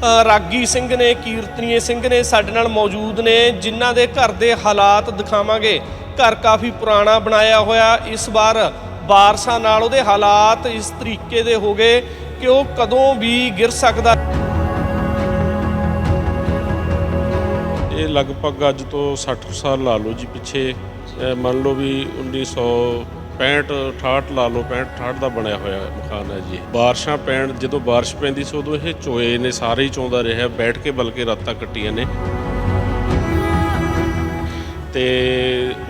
ਰਾਗੀ ਸਿੰਘ ਨੇ, ਕੀਰਤਨੀਏ ਸਿੰਘ ਨੇ ਸਾਡੇ ਨਾਲ ਮੌਜੂਦ ਨੇ, ਜਿਨ੍ਹਾਂ ਦੇ ਘਰ ਦੇ ਹਾਲਾਤ ਦਿਖਾਵਾਂਗੇ। ਘਰ ਕਾਫੀ ਪੁਰਾਣਾ ਬਣਾਇਆ ਹੋਇਆ, ਇਸ ਵਾਰ ਬਾਰਸ਼ਾਂ ਨਾਲ ਉਹਦੇ ਹਾਲਾਤ ਇਸ ਤਰੀਕੇ ਦੇ ਹੋ ਗਏ ਕਿ ਉਹ ਕਦੋਂ ਵੀ ਗਿਰ ਸਕਦਾ। ਇਹ ਲਗਭਗ ਅੱਜ ਤੋਂ 60 ਸਾਲ ਲਾ ਲਓ ਜੀ ਪਿੱਛੇ। ਮੰਨ ਲਓ ਵੀ 1965 68 ਲਾ ਲਓ 65 68 ਦਾ ਬਣਿਆ ਹੋਇਆ ਮਕਾਨ ਹੈ ਜੀ ਬਾਰਿਸ਼ਾਂ ਪੈਣ, ਜਦੋਂ ਬਾਰਿਸ਼ ਪੈਂਦੀ ਸੀ, ਉਦੋਂ ਇਹ ਚੋਏ ਨੇ, ਸਾਰੇ ਹੀ ਚੋਂਦਾ ਰਿਹਾ, ਬੈਠ ਕੇ ਬਲਕੇ ਰਾਤਾਂ ਕੱਟੀਆਂ ਨੇ। ਤੇ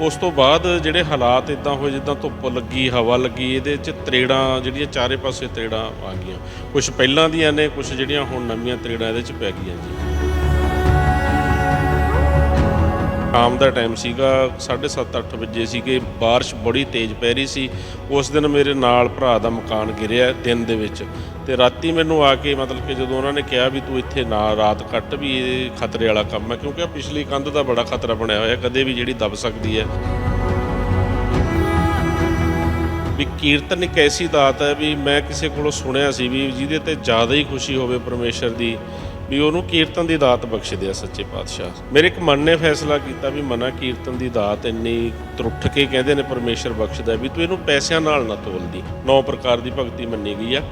ਉਸ ਤੋਂ ਬਾਅਦ ਜਿਹੜੇ ਹਾਲਾਤ ਇਦਾਂ ਹੋਏ, ਜਿੱਦਾਂ ਧੁੱਪ ਲੱਗੀ, ਹਵਾ ਲੱਗੀ, ਇਹਦੇ ਚ ਤਰੇੜਾਂ, ਜਿਹੜੀਆਂ ਚਾਰੇ ਪਾਸੇ ਤਰੇੜਾਂ ਆ ਗਈਆਂ। ਕੁਝ ਪਹਿਲਾਂ ਦੀਆਂ ਨੇ ਕੁਝ ਜਿਹੜੀਆਂ ਹੁਣ ਨਵੀਆਂ ਤਰੇੜਾਂ ਇਹਦੇ ਚ ਪੈ ਗਈਆਂ ਜੀ। ਸ਼ਾਮ ਦਾ ਟਾਈਮ ਸੀਗਾ 7:30 ਅੱਠ ਵਜੇ ਸੀਗੇ بارش ਬੜੀ ਤੇਜ਼ ਪੈ ਰਹੀ ਸੀ ਉਸ ਦਿਨ ਮੇਰੇ ਨਾਲ ਭਰਾ ਦਾ ਮਕਾਨ ਗਿਰਿਆ ਦਿਨ ਦੇ ਵਿੱਚ ਤੇ ਰਾਤੀ ਮੈਨੂੰ ਆ ਕੇ ਮਤਲਬ ਕਿ ਜਦੋਂ ਉਹਨਾਂ ਨੇ ਕਿਹਾ ਵੀ ਤੂੰ ਇੱਥੇ ਨਾ ਰਾਤ ਕੱਟ ਵੀ ਇਹ ਖਤਰੇ ਵਾਲਾ ਕੰਮ ਹੈ ਕਿਉਂਕਿ ਆ ਪਿਛਲੀ ਕੰਧ ਦਾ ਬੜਾ ਖਤਰਾ ਬਣਿਆ ਹੋਇਆ ਕਦੇ ਵੀ ਜਿਹੜੀ ਦਬ ਸਕਦੀ ਹੈ ਵੀ ਕੀਰਤਨ ਇੱਕ ਐਸੀ ਦਾਤ ਹੈ ਵੀ ਮੈਂ ਕਿਸੇ ਕੋਲੋਂ ਸੁਣਿਆ ਸੀ ਵੀ ਜਿਹਦੇ ਤੇ ਜ਼ਿਆਦਾ ਹੀ ਖੁਸ਼ੀ ਹੋਵੇ ਪਰਮੇਸ਼ਰ ਦੀ ਵੀ ਉਹਨੂੰ ਕੀਰਤਨ ਦੀ ਦਾਤ ਬਖਸ਼ਦੇ ਆ ਸੱਚੇ ਪਾਤਸ਼ਾਹ। ਮੇਰੇ ਇੱਕ ਮਨ ਨੇ ਫੈਸਲਾ ਕੀਤਾ ਵੀ ਮਨਾ ਕੀਰਤਨ ਦੀ ਦਾਤ ਇੰਨੀ ਤਰੁੱਠ ਕੇ ਕਹਿੰਦੇ ਨੇ ਪਰਮੇਸ਼ਰ ਬਖਸ਼ਦਾ ਵੀ ਤੂੰ ਇਹਨੂੰ ਪੈਸਿਆਂ ਨਾਲ ਨਾ ਤੋਲਦੀ। ਨੌ ਪ੍ਰਕਾਰ ਦੀ ਭਗਤੀ ਮੰਨੀ ਗਈ ਆ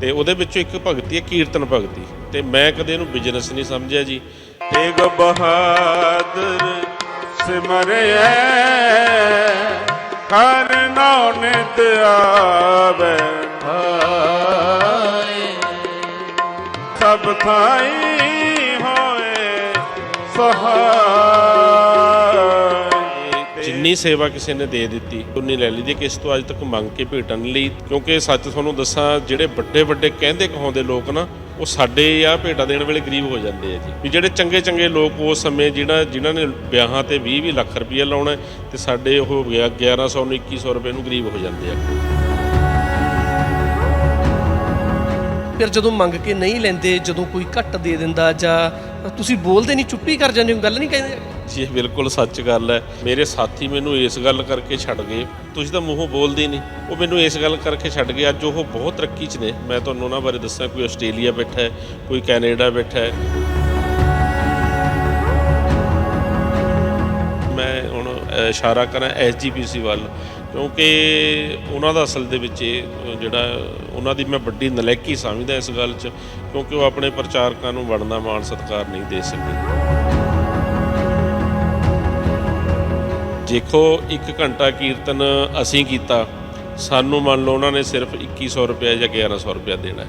ਤੇ ਉਹਦੇ ਵਿੱਚੋਂ ਇੱਕ ਭਗਤੀ ਹੈ ਕੀਰਤਨ ਭਗਤੀ। ਤੇ ਮੈਂ ਕਦੇ ਇਹਨੂੰ ਬਿਜ਼ਨਸ ਨਹੀਂ ਸਮਝਿਆ ਜੀ। ਤੇਗ ਬਹਾਦਰ, ਸਿਮਰਿਐ ਕਰ ਨਿਤ ਆਵੇ। ਥਾਈ ਹੋਏ ਸਹਾਈ ਜਿੰਨੀ ਸੇਵਾ ਕਿਸੇ ਨੇ ਦੇ ਦਿੱਤੀ ਉਨੀ ਲੈ ਲਈ। ਦੀ ਕਿਸ ਤੋਂ ਅੱਜ ਤੱਕ ਮੰਗ ਕੇ ਭੇਟਣ ਨਹੀਂ ਲਈ ਕਿਉਂਕਿ ਸੱਚ ਤੁਹਾਨੂੰ ਦੱਸਾਂ ਜਿਹੜੇ ਵੱਡੇ ਵੱਡੇ ਕਹਿੰਦੇ ਕਹਾਉਂਦੇ ਲੋਕ ਨਾ ਉਹ ਸਾਡੇ ਆ ਭੇਟਾ ਦੇਣ ਵੇਲੇ ਗਰੀਬ ਹੋ ਜਾਂਦੇ ਆ ਜੀ। ਵੀ ਜਿਹੜੇ ਚੰਗੇ ਚੰਗੇ ਲੋਕ ਉਸ ਸਮੇਂ ਜਿਹੜਾ ਜਿਨ੍ਹਾਂ ਨੇ ਵਿਆਹਾਂ ਤੇ 20 20 ਲੱਖ ਰੁਪਏ ਲਾਉਣਾ ਹੈ, ਤੇ ਸਾਡੇ ਉਹ ਹੋ ਗਿਆ 1100 ਨੂੰ 2100 ਰੁਪਏ ਨੂੰ ਗਰੀਬ ਹੋ ਜਾਂਦੇ ਆ। ਫਿਰ ਜਦੋਂ ਮੰਗ ਕੇ ਨਹੀਂ ਲੈਂਦੇ, ਜਦੋਂ ਕੋਈ ਘੱਟ ਦੇ ਦਿੰਦਾ ਜਾਂ ਤੁਸੀਂ ਬੋਲਦੇ ਨਹੀਂ, ਚੁੱਪੀ ਕਰ ਜਾਂਦੇ ਹੋ, ਗੱਲ ਨਹੀਂ ਕਹਿੰਦੇ? ਜੀ ਇਹ ਬਿਲਕੁਲ ਸੱਚ ਗੱਲ ਹੈ। ਮੇਰੇ ਸਾਥੀ ਮੈਨੂੰ ਇਸ ਗੱਲ ਕਰਕੇ ਛੱਡ ਗਏ। ਤੁਸੀਂ ਤਾਂ ਮੂੰਹੋਂ ਬੋਲਦੇ ਨਹੀਂ। ਉਹ ਮੈਨੂੰ ਇਸ ਗੱਲ ਕਰਕੇ ਛੱਡ ਗਏ। ਅੱਜ ਉਹ ਬਹੁਤ ਤਰੱਕੀ 'ਚ ਨੇ। ਮੈਂ ਤੁਹਾਨੂੰ ਉਹਨਾਂ ਬਾਰੇ ਦੱਸਾਂ। ਕੋਈ ਆਸਟ੍ਰੇਲੀਆ ਬੈਠਾ ਹੈ, ਕੋਈ ਕੈਨੇਡਾ ਬੈਠਾ ਹੈ। ਮੈਂ ਹੁਣ ਇਸ਼ਾਰਾ ਕਰਾਂ ਐਸਜੀਪੀਸੀ ਵੱਲ। ਕਿਉਂਕਿ ਉਹਨਾਂ ਦਾ ਅਸਲ ਦੇ ਵਿੱਚ ਇਹ ਜਿਹੜਾ, ਉਹਨਾਂ ਦੀ ਮੈਂ ਵੱਡੀ ਨਲੈਕੀ ਸਮਝਦਾ ਇਸ ਗੱਲ 'ਚ, ਕਿਉਂਕਿ ਉਹ ਆਪਣੇ ਪ੍ਰਚਾਰਕਾਂ ਨੂੰ ਬਣਦਾ ਮਾਣ, ਸਤਿਕਾਰ ਨਹੀਂ ਦੇ ਸਕੇ ਦੇਖੋ 1 ਘੰਟਾ ਕੀਰਤਨ ਅਸੀਂ ਕੀਤਾ, ਸਾਨੂੰ ਮੰਨ ਲਓ ਉਹਨਾਂ ਨੇ ਸਿਰਫ 2100 ਰੁਪਏ ਜਾਂ 1100 ਰੁਪਏ ਦੇਣਾ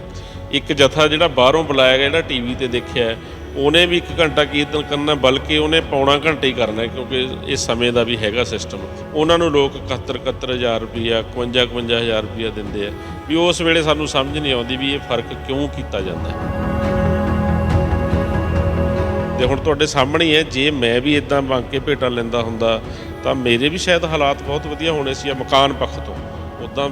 ਇੱਕ ਜਥਾ ਜਿਹੜਾ ਬਾਹਰੋਂ ਬੁਲਾਇਆ ਗਿਆ, ਜਿਹੜਾ ਟੀਵੀ ਤੇ ਦੇਖਿਆ ਉਹਨੇ ਵੀ 1 ਘੰਟਾ ਕੀਰਤਨ ਕਰਨਾ, ਬਲਕਿ ਉਹਨੇ ਪੌਣਾ ਘੰਟਾ ਹੀ ਕਰਨਾ ਕਿਉਂਕਿ ਇਹ ਸਮੇਂ ਦਾ ਵੀ ਹੈਗਾ ਸਿਸਟਮ ਉਹਨਾਂ ਨੂੰ ਲੋਕ 71 71000 ਰੁਪਿਆ 52 51000 ਰੁਪਿਆ ਦਿੰਦੇ ਆ। ਵੀ ਉਸ ਵੇਲੇ ਸਾਨੂੰ ਸਮਝ ਨਹੀਂ ਆਉਂਦੀ ਵੀ ਇਹ ਫ਼ਰਕ ਕਿਉਂ ਕੀਤਾ ਜਾਂਦਾ ਹੈ। ਤੇ ਹੁਣ ਤੁਹਾਡੇ ਸਾਹਮਣੇ ਹੈ ਜੇ ਮੈਂ ਵੀ ਇਦਾਂ ਮੰਗ ਕੇ ਭੇਟਾ ਲੈਂਦਾ ਹੁੰਦਾ, ਤਾਂ ਮੇਰੇ ਵੀ ਸ਼ਾਇਦ ਹਾਲਾਤ ਬਹੁਤ ਵਧੀਆ ਹੋਣੇ ਸੀ ਆ ਮਕਾਨ ਪੱਖ ਤੋਂ। ਉਦਾਂ